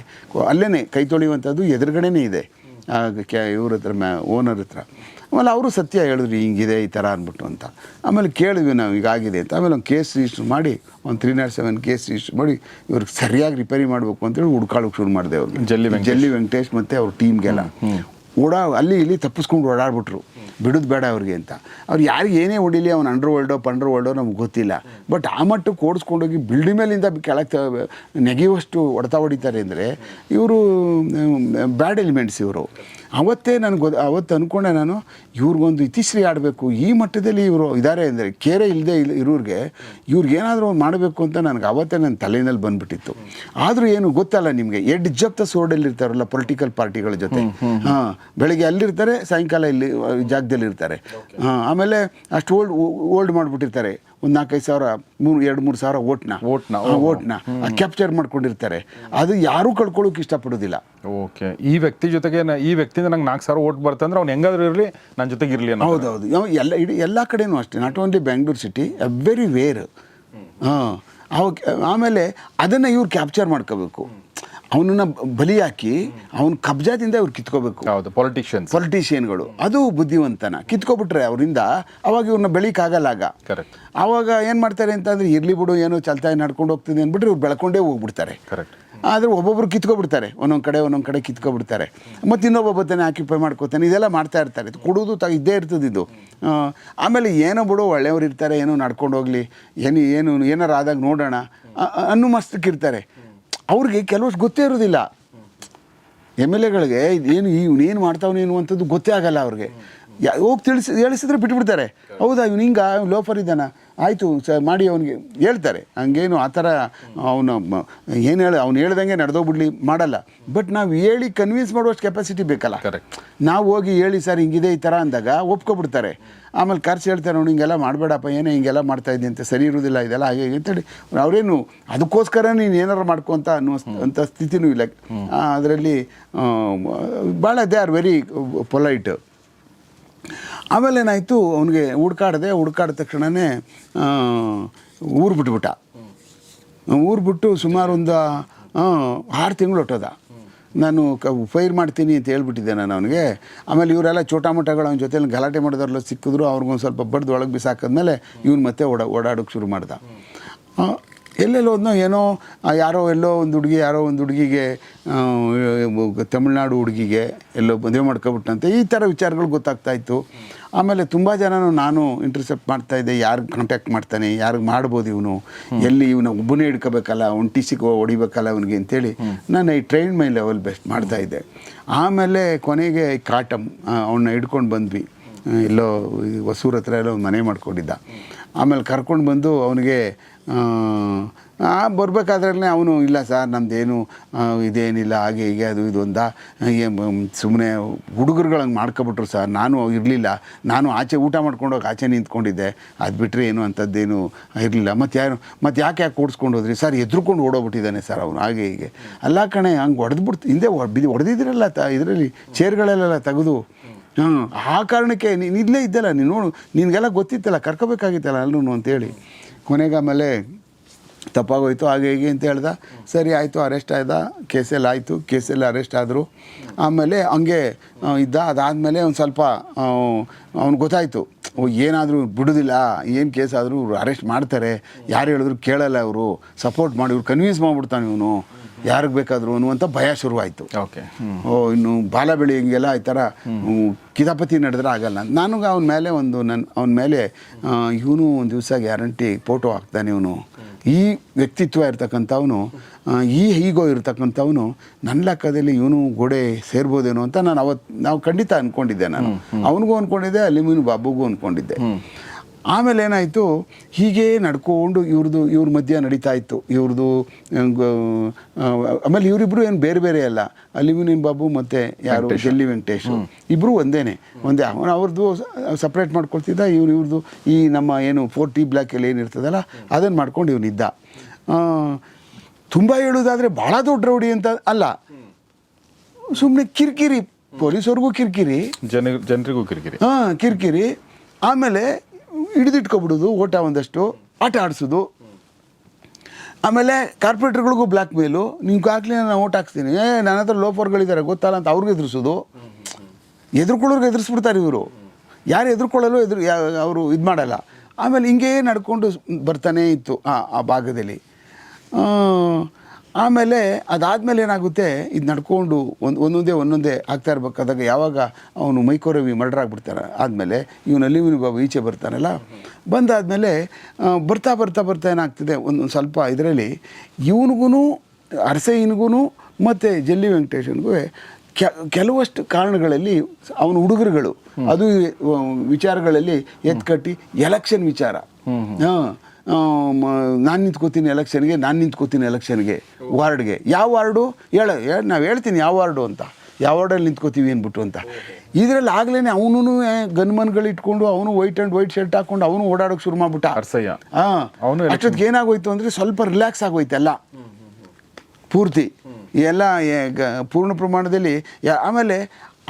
ಅಲ್ಲೇ ಕೈ ತೊಳೆಯುವಂಥದ್ದು ಎದುರುಗಡೆನೇ ಇದೆ. ಕ್ಯಾ ಇವ್ರ ಹತ್ರ ಮ್ಯಾ ಓನರ್ ಹತ್ರ. ಆಮೇಲೆ ಅವರು ಸತ್ಯ ಹೇಳಿದ್ರು ಹಿಂಗಿದೆ ಈ ಥರ ಅಂದ್ಬಿಟ್ಟು ಅಂತ. ಆಮೇಲೆ ಕೇಳಿದ್ವಿ ನಾವು ಹೀಗಾಗಿದೆ ಅಂತ. ಆಮೇಲೆ ಒಂದು ಕೇಸ್ ರಿಜಿಸ್ಟರ್ ಮಾಡಿ ಒಂದು three nought seven case register ಮಾಡಿ ಇವ್ರಿಗೆ ಸರಿಯಾಗಿ ರಿಪೇರಿ ಮಾಡಬೇಕು ಅಂತೇಳಿ ಹುಡ್ಕಾಳಕ್ಕೆ ಶುರು ಮಾಡಿದೆ ಅವ್ರಿಗೆ. ಜಲ್ಲಿ. ಜಲ್ಲಿ ವೆಂಕಟೇಶ್ ಮತ್ತು ಅವ್ರ ಟೀಮ್ಗೆಲ್ಲ ಓಡಾ ಅಲ್ಲಿ ಇಲ್ಲಿ ತಪ್ಪಿಸ್ಕೊಂಡು ಓಡಾಡ್ಬಿಟ್ರು. ಬಿಡೋದು ಬೇಡ ಅವ್ರಿಗೆ ಅಂತ. ಅವ್ರು ಯಾರಿಗೆ ಏನೇ ಹೊಡಿಲಿ ಅವ್ನು ಅಂಡರ್ ವರ್ಲ್ಡೋ ಪಂಡರ್ ವರ್ಲ್ಡೋ ನಮ್ಗೆ ಗೊತ್ತಿಲ್ಲ. ಬಟ್ ಆ ಮಟ್ಟಕ್ಕೆ ಓಡಿಸ್ಕೊಂಡೋಗಿ ಬಿಲ್ಡಿಂಗ್ ಮೇಲಿಂದ ಕೆಳಗೆ ನೆಗೆಯುವಷ್ಟು ಹೊಡೆತ ಹೊಡಿತಾರೆ ಅಂದರೆ ಇವರು ಬ್ಯಾಡ್ ಎಲಿಮೆಂಟ್ಸ್ ಇವರು. ಅವತ್ತೇ ನನಗೆ ಗೊ ಅವತ್ತು ಅಂದ್ಕೊಂಡೆ ನಾನು ಇವ್ರಿಗೊಂದು ಇತಿಶ್ರೀ ಆಡಬೇಕು. ಈ ಮಟ್ಟದಲ್ಲಿ ಇವರು ಇದ್ದಾರೆ ಅಂದರೆ ಕೇರೆ ಇಲ್ಲದೆ ಇಲ್ಲ ಇರೋರಿಗೆ ಇವ್ರಿಗೇನಾದರೂ ಒಂದು ಮಾಡಬೇಕು ಅಂತ ನನಗೆ ಅವತ್ತೇ ನನ್ನ ತಲೆಯಲ್ಲಿ ಬಂದುಬಿಟ್ಟಿತ್ತು. ಆದರೂ ಏನು ಗೊತ್ತಲ್ಲ ನಿಮಗೆ ಎಡ್ ಜಪ್ತ ಸೋರ್ಡಲ್ಲಿ ಇರ್ತಾರಲ್ಲ ಪೊಲಿಟಿಕಲ್ ಪಾರ್ಟಿಗಳ ಜೊತೆ. ಹಾಂ ಬೆಳಗ್ಗೆ ಅಲ್ಲಿರ್ತಾರೆ ಸಾಯಂಕಾಲ ಇಲ್ಲಿ ಆ, ಜಾಗದಲ್ಲಿ ಇರ್ತಾರೆ ಹಾಂ ಆಮೇಲೆ ಅಷ್ಟು ಓಲ್ಡ್ ಓಲ್ಡ್ ಮಾಡಿಬಿಟ್ಟಿರ್ತಾರೆ. ಒಂದು ನಾಲ್ಕೈದು ಸಾವಿರ ಮೂರು ಎರಡು ಮೂರು ಸಾವಿರ ಓಟ್ನ ಓಟ್ನ, ಓಟ್ನ ಕ್ಯಾಪ್ಚರ್ ಮಾಡ್ಕೊಂಡಿರ್ತಾರೆ. ಅದು ಯಾರೂ ಕಳ್ಕೊಳ್ಳೋಕೆ ಇಷ್ಟಪಡೋದಿಲ್ಲ. ಓಕೆ. ಈ ವ್ಯಕ್ತಿ ಜೊತೆಗೆ ಈ ವ್ಯಕ್ತಿಯಿಂದ ನಂಗೆ ನಾಲ್ಕು ಸಾವಿರ ಓಟ್ ಬರ್ತಂದ್ರೆ ಅಂದ್ರೆ ಅವ್ನು ಹೆಂಗಾದ್ರೂ ಇರಲಿ ನನ್ನ ಜೊತೆಗೆ ಇರಲಿ ಅನ್ನೋ ಹೌದೌದು. ಎಲ್ಲ ಇಡೀ ಎಲ್ಲ ಕಡೆನೂ ಅಷ್ಟೇ. Not only Bangalore city everywhere ಹಾಂ ಅವಾಗ ಆಮೇಲೆ ಅದನ್ನು ಇವ್ರು ಕ್ಯಾಪ್ಚರ್ ಮಾಡ್ಕೋಬೇಕು. ಅವನನ್ನ ಬಲಿ ಹಾಕಿ ಅವನ ಕಬ್ಜಾದಿಂದ ಇವ್ರು ಕಿತ್ಕೋಬೇಕು. ಹೌದು ಪೊಲಿಟಿಷಿಯನ್ ಪೊಲಿಟಿಷಿಯನ್ಗಳು ಅದು ಬುದ್ಧಿವಂತನ. ಕಿತ್ಕೊಬಿಟ್ರೆ ಅವರಿಂದ ಅವಾಗ ಇವ್ರನ್ನ ಬೆಳೀಕಾಗಲ್ಲ ಆಗ. ಕರೆಕ್ಟ್ ಆವಾಗ ಏನು ಮಾಡ್ತಾರೆ ಅಂತಂದರೆ ಇರಲಿ ಬಿಡು ಏನೋ ಚಲ್ತಾ ನಡ್ಕೊಂಡು ಹೋಗ್ತಿದೆ ಅಂದ್ಬಿಟ್ರೆ ಇವ್ರು ಬೆಳ್ಕೊಂಡೇ ಹೋಗ್ಬಿಡ್ತಾರೆ. ಕರೆಕ್ಟ್ ಆದರೆ ಒಬ್ಬೊಬ್ರು ಕಿತ್ಕೊಬಿಡ್ತಾರೆ. ಒಂದೊಂದು ಕಡೆ ಒಂದೊಂದು ಕಡೆ ಕಿತ್ಕೊಬಿಡ್ತಾರೆ. ಮತ್ತು ಇನ್ನೊಬ್ಬ ಬತ್ತಾನೆ ಆಕ್ಯುಪೈ ಮಾಡ್ಕೋತಾನೆ. ಇದೆಲ್ಲ ಮಾಡ್ತಾ ಇರ್ತಾರೆ. ಇದು ಕೊಡೋದು ತ ಇದ್ದೇ ಇರ್ತದೆ ಇದು. ಆಮೇಲೆ ಏನೋ ಬಿಡು ಒಳ್ಳೆಯವ್ರು ಇರ್ತಾರೆ ಏನೋ ನಡ್ಕೊಂಡು ಹೋಗಲಿ. ಏನು ಏನು ಏನಾರು ಆದಾಗ ನೋಡೋಣ. ಅನ್ನೋ ಮಸ್ತಕ್ಕಿರ್ತಾರೆ ಅವ್ರಿಗೆ ಕೆಲವಷ್ಟು ಗೊತ್ತೇ ಇರೋದಿಲ್ಲ ಎಂ ಎಲ್ ಎಗಳಿಗೆ ಏನು ಇವನೇನು ಮಾಡ್ತಾವನೇನು ಅಂತದ್ದು ಗೊತ್ತೇ ಆಗಲ್ಲ ಅವ್ರಿಗೆ. ಹೋಗಿ ತಿಳಿಸಿ, ಹೇಳಿಸಿದ್ರೆ ಬಿಟ್ಬಿಡ್ತಾರೆ. ಹೌದಾ ಇವ್ನು ಹಿಂಗ ಲೋಫರ್ ಇದ್ದಾನ? ಆಯಿತು ಸ ಮಾಡಿ ಅವನಿಗೆ ಹೇಳ್ತಾರೆ. ಹಂಗೇನು ಆ ಥರ ಅವನು ಏನು ಹೇಳ ಅವ್ನು ಹೇಳ್ದಂಗೆ ನಡೆದೋಗ್ಬಿಡ್ಲಿ ಮಾಡಲ್ಲ. ಬಟ್ ನಾವು ಹೇಳಿ ಕನ್ವಿನ್ಸ್ ಮಾಡುವಷ್ಟು ಕೆಪಾಸಿಟಿ ಬೇಕಲ್ಲ. ಕರೆಕ್ಟ್ ನಾವು ಹೋಗಿ ಹೇಳಿ ಸರ್ ಹಿಂಗಿದೆ ಈ ಥರ ಅಂದಾಗ ಒಪ್ಕೊಬಿಡ್ತಾರೆ. ಆಮೇಲೆ ಖರ್ಚು ಹೇಳ್ತಾರೆ ನೋಡಿ ಹಿಂಗೆಲ್ಲ ಮಾಡಬೇಡಪ್ಪ ಏನೇ ಹಿಂಗೆಲ್ಲ ಮಾಡ್ತಾ ಇದ್ದೀನಿ ಅಂತ ಸರಿ ಇರೋದಿಲ್ಲ ಇದೆಲ್ಲ ಹಾಗೆ ಹೀಗೆ ಅಂತೇಳಿ ಅವರೇನು ಅದಕ್ಕೋಸ್ಕರ ನೀನು ಏನಾರು ಮಾಡ್ಕೊಂತ ಅನ್ನೋ ಅಂಥ ಸ್ಥಿತಿನೂ ಇಲ್ಲ. ಅದರಲ್ಲಿ ಭಾಳ ದೇ ಆರ್ ವೆರಿ ಪೊಲೈಟ್ ಆಮೇಲೆ ಏನಾಯಿತು ಅವನಿಗೆ ಹುಡ್ಕಾಡಿದೆ, ಹುಡ್ಕಾಡಿದ ತಕ್ಷಣವೇ ಊರು ಬಿಟ್ಬಿಟ್ಟ. ಊರು ಬಿಟ್ಟು ಸುಮಾರು ಒಂದು ಆರು ತಿಂಗಳು ಹೊಟ್ಟೋದ. ನಾನು ಕ, ಫೈರ್ ಮಾಡ್ತೀನಿ ಅಂತ ಹೇಳ್ಬಿಟ್ಟಿದ್ದೆ ನಾನು ಅವನಿಗೆ. ಆಮೇಲೆ ಇವರೆಲ್ಲ ಚೋಟ ಮೋಟಗಳು ಅವನ ಜೊತೆಲಿ ಗಲಾಟೆ ಮಾಡಿದವ್ರೆಲ್ಲ ಸಿಕ್ಕಿದ್ರು, ಅವ್ರಿಗೊಂದು ಸ್ವಲ್ಪ ಬಡ್ದು ಒಳಗೆ ಬಿಸಾಕಿದ್ಮೇಲೆ ಇವ್ನು ಮತ್ತೆ ಓಡ ಓಡಾಡೋಕ್ಕೆ ಶುರು ಮಾಡ್ದ. ಎಲ್ಲೆಲ್ಲೋ ಹೋದ್ನೋ ಏನೋ ಯಾರೋ ಎಲ್ಲೋ ಒಂದು ಹುಡುಗಿ ಯಾರೋ ಒಂದು ಹುಡುಗಿಗೆ ತಮಿಳ್ನಾಡು ಹುಡುಗಿಗೆ ಎಲ್ಲೋ ಮದುವೆ ಮಾಡ್ಕೊಬಿಟ್ಟಂತೆ ಈ ಥರ ವಿಚಾರಗಳು ಗೊತ್ತಾಗ್ತಾ ಇತ್ತು. ಆಮೇಲೆ ತುಂಬ ಜನನು ನಾನು ಇಂಟರ್ಸೆಪ್ಟ್ ಮಾಡ್ತಾ ಇದ್ದೆ. ಯಾರು ಕಾಂಟ್ಯಾಕ್ಟ್ ಮಾಡ್ತಾನೆ ಯಾರಿಗೆ ಮಾಡ್ಬೋದು ಇವನು? ಎಲ್ಲಿ ಇವನ ಒಬ್ಬನೇ ಹಿಡ್ಕೋಬೇಕಲ್ಲ ಅವ್ನು ಟಿ ಸಿಗೆ ಹೊಡಿಬೇಕಲ್ಲ ಅವನಿಗೆ ಅಂತೇಳಿ ನಾನು ಈ ಟ್ರೈನ್ ಮೈ ಲೆವೆಲ್ ಬೆಸ್ಟ್ ಮಾಡ್ತಾ ಇದ್ದೆ. ಆಮೇಲೆ ಕೊನೆಗೆ ಕಾಟಮ್ ಅವನ್ನ ಹಿಡ್ಕೊಂಡು ಬಂದ್ವಿ. ಎಲ್ಲೋ ಹೊಸೂರ್ ಹತ್ರ ಎಲ್ಲೋ ಒಂದು ಮನೆ ಮಾಡ್ಕೊಂಡಿದ್ದ. ಆಮೇಲೆ ಕರ್ಕೊಂಡು ಬಂದು ಅವನಿಗೆ ಬರಬೇಕಾದ್ರೆ ಅವನು, ಇಲ್ಲ ಸರ್ ನಮ್ಮದೇನು ಇದೇನಿಲ್ಲ, ಹಾಗೆ ಹೀಗೆ, ಅದು ಇದು ಅಂದ. ಸುಮ್ಮನೆ ಹುಡುಗರುಗಳಂಗೆ ಮಾಡ್ಕೊಬಿಟ್ರು ಸರ್. ನಾನು ಇರಲಿಲ್ಲ. ನಾನು ಆಚೆ ಊಟ ಮಾಡ್ಕೊಂಡೋಗಿ ಆಚೆ ನಿಂತ್ಕೊಂಡಿದ್ದೆ. ಅದು ಬಿಟ್ಟರೆ ಏನು ಅಂಥದ್ದೇನು ಇರಲಿಲ್ಲ. ಮತ್ತು ಯಾರು ಮತ್ತು ಯಾಕೆ ಯಾಕೆ ಕೂಡಿಸ್ಕೊಂಡು ಹೋದ್ರಿ? ಸರ್, ಎದ್ರುಕೊಂಡು ಓಡೋಗ್ಬಿಟ್ಟಿದ್ದಾನೆ ಸರ್ ಅವನು, ಹಾಗೆ ಹೀಗೆ. ಅಲ್ಲ ಕಣೆ, ಹಂಗೆ ಹೊಡೆದ್ಬಿಡ್ತು ಹಿಂದೆ ಹೊಡೆದಿದ್ರಲ್ಲ ತ, ಇದರಲ್ಲಿ ಚೇರ್ಗಳಲ್ಲೆಲ್ಲ ತೆಗೆದು ಹಾಂ. ಆ ಕಾರಣಕ್ಕೆ ನೀನು ಇಲ್ಲೇ ಇದ್ದಲ್ಲ, ನೀನು ನೋಡು, ನಿನಗೆಲ್ಲ ಗೊತ್ತಿತ್ತಲ್ಲ, ಕರ್ಕೋಬೇಕಾಗಿತ್ತಲ್ಲ ಅಲ್ಲೂ ಅಂತೇಳಿ. ಕೊನೆಗೆ ಆಮೇಲೆ ತಪ್ಪಾಗೋಯ್ತು, ಹಾಗೆ ಹೀಗೆ ಅಂತ ಹೇಳ್ದ. ಸರಿ ಆಯಿತು ಅರೆಸ್ಟ್ ಆಯ್ದ, ಕೇಸಲ್ಲಿ ಆಯಿತು, ಕೇಸಲ್ಲಿ ಅರೆಸ್ಟ್ ಆದರು. ಆಮೇಲೆ ಹಂಗೆ ಇದ್ದ, ಅದಾದಮೇಲೆ ಒಂದು ಸ್ವಲ್ಪ ಅವ್ನು ಗೊತ್ತಾಯಿತು. ಏನಾದರೂ ಬಿಡೋದಿಲ್ಲ, ಏನು ಕೇಸ್ ಆದರೂ ಅರೆಸ್ಟ್ ಮಾಡ್ತಾರೆ. ಯಾರು ಹೇಳಿದ್ರು ಕೇಳಲ್ಲ ಅವರು ಸಪೋರ್ಟ್ ಮಾಡಿ, ಇವ್ರು ಕನ್ವಿನ್ಸ್ ಮಾಡಿಬಿಡ್ತಾನೆ ಇವನು. ಯಾರಿಗೆ ಬೇಕಾದರೂ ಅನ್ನುವಂಥ ಭಯ ಶುರುವಾಯಿತು. ಓಕೆ ಓ ಇನ್ನು ಬಾಲ ಬೆಳಿ ಹಿಂಗೆಲ್ಲ ಈ ಥರ ಕಿತಾಪತಿ ನಡೆದ್ರೆ ಆಗಲ್ಲ. ನನಗೆ ಅವನ ಮೇಲೆ ಒಂದು ನನ್ನ ಅವನ ಮೇಲೆ ಇವನು ಒಂದು ದಿವಸ ಗ್ಯಾರಂಟಿ ಫೋಟೋ ಹಾಕ್ತಾನೆ ಇವನು. ಈ ವ್ಯಕ್ತಿತ್ವ ಇರ್ತಕ್ಕಂಥವನು ಈ ಹೀಗೋ ಇರ್ತಕ್ಕಂಥವನು ನನ್ನ ಲೆಕ್ಕದಲ್ಲಿ ಇವನು ಗೋಡೆ ಸೇರ್ಬೋದೇನೋ ಅಂತ ನಾನು ಅವತ್ತು ನಾವು ಖಂಡಿತ ಅಂದ್ಕೊಂಡಿದ್ದೆ ನಾನು. ಅವನಿಗೂ ಅಂದ್ಕೊಂಡಿದ್ದೆ ಅಲ್ಲಿಮೀನು ಬಾಬುಗೂ ಅಂದ್ಕೊಂಡಿದ್ದೆ ಆಮೇಲೆ ಏನಾಯಿತು? ಹೀಗೆ ನಡ್ಕೊಂಡು ಇವ್ರದ್ದು ಇವ್ರ ಮಧ್ಯ ನಡೀತಾ ಇತ್ತು. ಇವ್ರದ್ದು ಆಮೇಲೆ ಇವರಿಬ್ಬರು ಏನು ಬೇರೆ ಬೇರೆ ಅಲ್ಲ. ಅಲಿಮಿನಿಯಂ ಬಾಬು ಮತ್ತು ಯಾರು? ಜಲ್ಲಿ ವೆಂಕಟೇಶ್. ಇಬ್ಬರು ಒಂದೇನೆ ಒಂದೇ. ಅವನು ಅವ್ರದ್ದು ಸಪ್ರೇಟ್ ಮಾಡ್ಕೊಳ್ತಿದ್ದ ಇವ್ರು ಇವ್ರದ್ದು ಈ ನಮ್ಮ ಏನು ಫೋರ್ ಟಿ ಬ್ಲ್ಯಾಕಲ್ಲಿ ಏನಿರ್ತದಲ್ಲ ಅದನ್ನು ಮಾಡ್ಕೊಂಡು ಇವನಿದ್ದ ತುಂಬ ಹೇಳೋದಾದರೆ ಭಾಳ ದೊಡ್ಡ ರೌಡಿ ಅಂತ ಅಲ್ಲ. ಸುಮ್ಮನೆ ಕಿರಿಕಿರಿ ಪೊಲೀಸವ್ರಿಗೂ ಕಿರಿಕಿರಿ. ಜನ ಜನರಿಗೂ ಕಿರಿಕಿರಿ. ಹಾಂ ಕಿರಿಕಿರಿ. ಆಮೇಲೆ ಹಿಡಿದಿಟ್ಕೊಬಿಡೋದು, ಓಟ ಒಂದಷ್ಟು, ಆಟ ಆಡಿಸೋದು. ಆಮೇಲೆ ಕಾರ್ಪೊರೇಟರ್ಗಳಿಗೂ ಬ್ಲ್ಯಾಕ್ ಮೇಲು, ನಿಮ್ಗೆ ಹಾಕ್ಲಿ ನಾನು ಓಟ್ ಹಾಕ್ತೀನಿ ಏ, ನನ್ನ ಹತ್ರ ಲೋಫರ್ಗಳಿದ್ದಾರೆ ಗೊತ್ತಲ್ಲ ಅಂತ ಅವ್ರಿಗೆ ಎದುರಿಸೋದು. ಎದುರ್ಕೊಳ್ಳೋರ್ಗೆ ಎದುರಿಸ್ಬಿಡ್ತಾರೆ ಇವರು. ಯಾರು ಎದುರ್ಕೊಳ್ಳಲು ಎದುರು ಅವರು ಇದು ಮಾಡಲ್ಲ. ಆಮೇಲೆ ಹಿಂಗೇ ನಡ್ಕೊಂಡು ಬರ್ತಾನೇ ಇತ್ತು ಆ ಆ ಭಾಗದಲ್ಲಿ. ಆಮೇಲೆ ಅದಾದಮೇಲೆ ಏನಾಗುತ್ತೆ? ಇದು ನಡ್ಕೊಂಡು ಒಂದು ಒಂದೊಂದೇ ಒಂದೊಂದೇ ಆಗ್ತಾ ಇರ್ಬೇಕಾದಾಗ ಯಾವಾಗ ಅವನು ಮೈಕೋರವಿ ಮರ್ಡರ್ ಆಗಿಬಿಡ್ತಾನೆ. ಆದಮೇಲೆ ಇವನು ಅಲ್ಲಿವಿನ ಬಾಬು ಈಚೆ ಬರ್ತಾನಲ್ಲ? ಬಂದಾದಮೇಲೆ ಬರ್ತಾ ಬರ್ತಾ ಬರ್ತಾ ಏನಾಗ್ತದೆ? ಒಂದೊಂದು ಸ್ವಲ್ಪ ಇದರಲ್ಲಿ ಇವನಿಗೂ ಅರಸಯ್ಯನಿಗೂ ಮತ್ತು ಜಲ್ಲಿ ವೆಂಕಟೇಶನ್ಗೂ ಕೆ ಕೆಲವಷ್ಟು ಕಾರಣಗಳಲ್ಲಿ ಅವನ ಹುಡುಗರುಗಳು. ಅದು ವಿಚಾರಗಳಲ್ಲಿ ಎತ್ಕಟ್ಟಿ ಎಲೆಕ್ಷನ್ ವಿಚಾರ. ಹಾಂ. ನಾನು ನಿಂತ್ಕೋತೀನಿ ಎಲೆಕ್ಷನ್ಗೆ ನಾನು ನಿಂತ್ಕೋತೀನಿ ಎಲೆಕ್ಷನ್ಗೆ ವಾರ್ಡ್ಗೆ. ಯಾವ ವಾರ್ಡು? ಹೇಳ ನಾವು ಹೇಳ್ತೀನಿ ಯಾವ ವಾರ್ಡು ಅಂತ. ಯಾವ ವಾರ್ಡಲ್ಲಿ ನಿಂತ್ಕೋತೀವಿ ಅಂದ್ಬಿಟ್ಟು ಅಂತ. ಇದರಲ್ಲಿ ಆಗಲೇ ಅವನು ಗನ್ಮನ್ಗಳು ಇಟ್ಕೊಂಡು ಅವನು ವೈಟ್ ಆ್ಯಂಡ್ ವೈಟ್ ಶರ್ಟ್ ಹಾಕೊಂಡು ಅವನು ಓಡಾಡೋಕೆ ಶುರು ಮಾಡ್ಬಿಟ್ಟ. ಅರ್ಸಯ್ಯ ಹಾಂ. ಅವ್ನು ಅಷ್ಟೊತ್ತಿಗೆ ಏನಾಗೋಯ್ತು ಅಂದರೆ ಸ್ವಲ್ಪ ರಿಲ್ಯಾಕ್ಸ್ ಆಗೋಯ್ತು ಎಲ್ಲ. ಪೂರ್ತಿ. ಎಲ್ಲ ಪೂರ್ಣ ಪ್ರಮಾಣದಲ್ಲಿ ಆಮೇಲೆ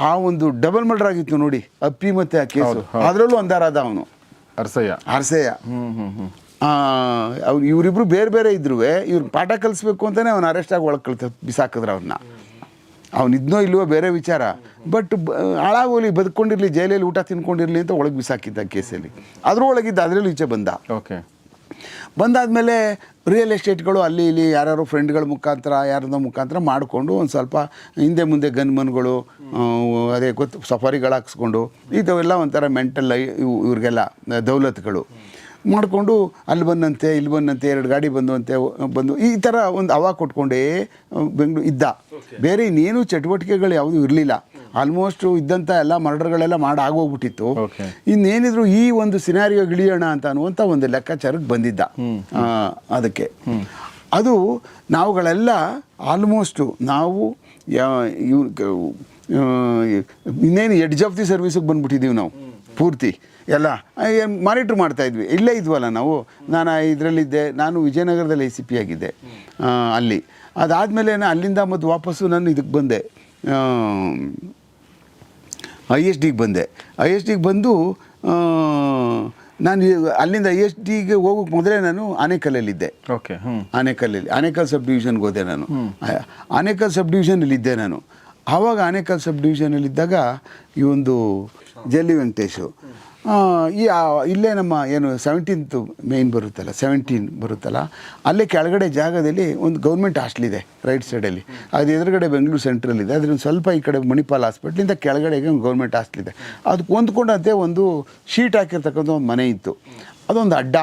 ಆ ಒಂದು ಡಬಲ್ ಮರ್ಡರ್ ಆಗಿತ್ತು ನೋಡಿ ಅಪ್ಪಿ ಮತ್ತೆ ಆ ಕೇಸು. ಅದರಲ್ಲೂ ಅಂದಾರಾದ ಅವನು. ಅರ್ಸಯ್ಯ ಅರ್ಸಯ್ಯ ಹ್ಞೂ ಹ್ಞೂ ಹ್ಮ್. ಅವ್ರು ಇವರಿಬ್ರು ಬೇರೆ ಬೇರೆ ಇದ್ರು ಇವ್ರು ಪಾಠ ಕಲಿಸ್ಬೇಕು ಅಂತಾನೆ ಅವ್ನು ಅರೆಸ್ಟ್ ಆಗಿ ಒಳಗೆ ಕಳ್ತ ಬಿಸಾಕಿದ್ರು ಅವ್ರನ್ನ ಅವ್ನು ಇದ್ನೋ ಇಲ್ವೋ ಬೇರೆ ವಿಚಾರ. ಬಟ್ ಹಾಳಾಗೋಲಿ ಬದುಕೊಂಡಿರ್ಲಿ ಜೈಲಲ್ಲಿ ಊಟ ತಿನ್ಕೊಂಡಿರಲಿ ಅಂತ ಒಳಗೆ ಬಿಸಾಕಿದ್ದ ಕೇಸಲ್ಲಿ. ಅದ್ರೊಳಗಿದ್ದ ಅದರಲ್ಲೂ ಈಚೆ ಬಂದ. ಓಕೆ. ಬಂದಾದಮೇಲೆ ರಿಯಲ್ ಎಸ್ಟೇಟ್ಗಳು ಅಲ್ಲಿ ಇಲ್ಲಿ ಯಾರ್ಯಾರೋ ಫ್ರೆಂಡ್ಗಳ ಮುಖಾಂತರ ಯಾರದೋ ಮುಖಾಂತರ ಮಾಡಿಕೊಂಡು ಒಂದು ಸ್ವಲ್ಪ ಹಿಂದೆ ಮುಂದೆ ಗನ್ಮನ್ಗಳು ಅದೇ ಗೊತ್ತು ಸಫಾರಿಗಳು ಹಾಕ್ಸ್ಕೊಂಡು ಇದವೆಲ್ಲ ಒಂಥರ ಮೆಂಟಲ್ ಇವು ಇವ್ರಿಗೆಲ್ಲ ದೌಲತ್ಗಳು. ಮಾಡಿಕೊಂಡು ಅಲ್ಲಿ ಬಂದಂತೆ ಇಲ್ಲಿ ಬಂದಂತೆ ಎರಡು ಗಾಡಿ ಬಂದಂತೆ ಬಂದು ಈ ಥರ ಒಂದು ಅವಾಗ ಕೊಟ್ಕೊಂಡೇ ಬೆಂಗಳೂರು ಇದ್ದ. ಬೇರೆ ಇನ್ನೇನು ಚಟುವಟಿಕೆಗಳು ಯಾವುದೂ ಇರಲಿಲ್ಲ. ಆಲ್ಮೋಸ್ಟ್ ಇದ್ದಂಥ ಎಲ್ಲ ಮರ್ಡರ್ಗಳೆಲ್ಲ ಮಾಡಿ ಆಗೋಗ್ಬಿಟ್ಟಿತ್ತು. ಇನ್ನೇನಿದ್ರು ಈ ಒಂದು ಸಿನಾರಿಯೋ ಗಿಳಿಯೋಣ ಅಂತ ಅನ್ನುವಂಥ ಒಂದು ಲೆಕ್ಕಾಚಾರಕ್ಕೆ ಬಂದಿದ್ದ. ಅದಕ್ಕೆ. ಅದು ನಾವುಗಳೆಲ್ಲ ಆಲ್ಮೋಸ್ಟು ನಾವು ಇನ್ನೇನು ಎಡ್ಜ್ ಆಫ್ ದಿ ಸರ್ವಿಸಿಗೆ ಬಂದ್ಬಿಟ್ಟಿದ್ದೀವಿ ನಾವು ಪೂರ್ತಿ. ಎಲ್ಲ ಮಾನಿಟ್ರ್ ಮಾಡ್ತಾ ಇದ್ವಿ. ಇಲ್ಲೇ ಇದ್ವಲ್ಲ ನಾವು. ನಾನು ಇದರಲ್ಲಿದ್ದೆ. ನಾನು ವಿಜಯನಗರದಲ್ಲಿ ಎ ಸಿ ಪಿ ಆಗಿದ್ದೆ ಅಲ್ಲಿ. ಅದಾದಮೇಲೆ ಅಲ್ಲಿಂದ ಮತ್ತು ವಾಪಸ್ಸು ನಾನು ಇದಕ್ಕೆ ಬಂದೆ. ಐ ಎಸ್ ಡಿಗೆ ಬಂದೆ. ಐ ಎಸ್ ಡಿಗೆ ಬಂದು ನಾನು ಅಲ್ಲಿಂದ ಐ ಎಸ್ ಡಿಗೆ ಹೋಗೋಕ್ಕೆ ಮೊದಲೇ ನಾನು ಆನೇಕಲ್ಲಲ್ಲಿದ್ದೆ. ಓಕೆ ಆನೆಕಲ್ಲಲ್ಲಿ ಆನೇಕಲ್ಲಲ್ಲಿ ಆನೇಕಲ್ ಸಬ್ ಡಿವಿಷನ್ಗೆ ಹೋದೆ ನಾನು. ಆನೆಕಲ್ ಸಬ್ ಡಿವಿಷನಲ್ಲಿದ್ದೆ ನಾನು. ಆವಾಗ ಆನೇಕಲ್ ಸಬ್ ಡಿವಿಷನಲ್ಲಿದ್ದಾಗ ಈ ಒಂದು ಜಲ್ಲಿ ವೆಂಕಟೇಶು ಈ ಇಲ್ಲೇ ನಮ್ಮ ಏನು ಸೆವೆಂಟೀನ್ತ್ ಮೇನ್ ಬರುತ್ತಲ್ಲ ಸೆವೆಂಟೀನ್ ಬರುತ್ತಲ್ಲ, ಅಲ್ಲೇ ಕೆಳಗಡೆ ಜಾಗದಲ್ಲಿ ಒಂದು ಗೌರ್ಮೆಂಟ್ ಹಾಸ್ಟೆಲ್ ಇದೆ ರೈಟ್ ಸೈಡಲ್ಲಿ ಅದು ಎದುರುಗಡೆ ಬೆಂಗಳೂರು ಸೆಂಟ್ರಲ್ಲಿದೆ ಅದರಿಂದ ಸ್ವಲ್ಪ ಈ ಕಡೆ ಮಣಿಪಾಲ್ ಹಾಸ್ಪಿಟ್ಲಿಂದ ಕೆಳಗಡೆಗೆ ಒಂದು ಗೌರ್ಮೆಂಟ್ ಹಾಸ್ಟೆಲ್ ಇದೆ. ಅದಕ್ಕೆ ಹೊಂದ್ಕೊಂಡಂತೆ ಒಂದು ಶೀಟ್ ಹಾಕಿರ್ತಕ್ಕಂಥ ಒಂದು ಮನೆ ಇತ್ತು. ಅದೊಂದು ಅಡ್ಡ.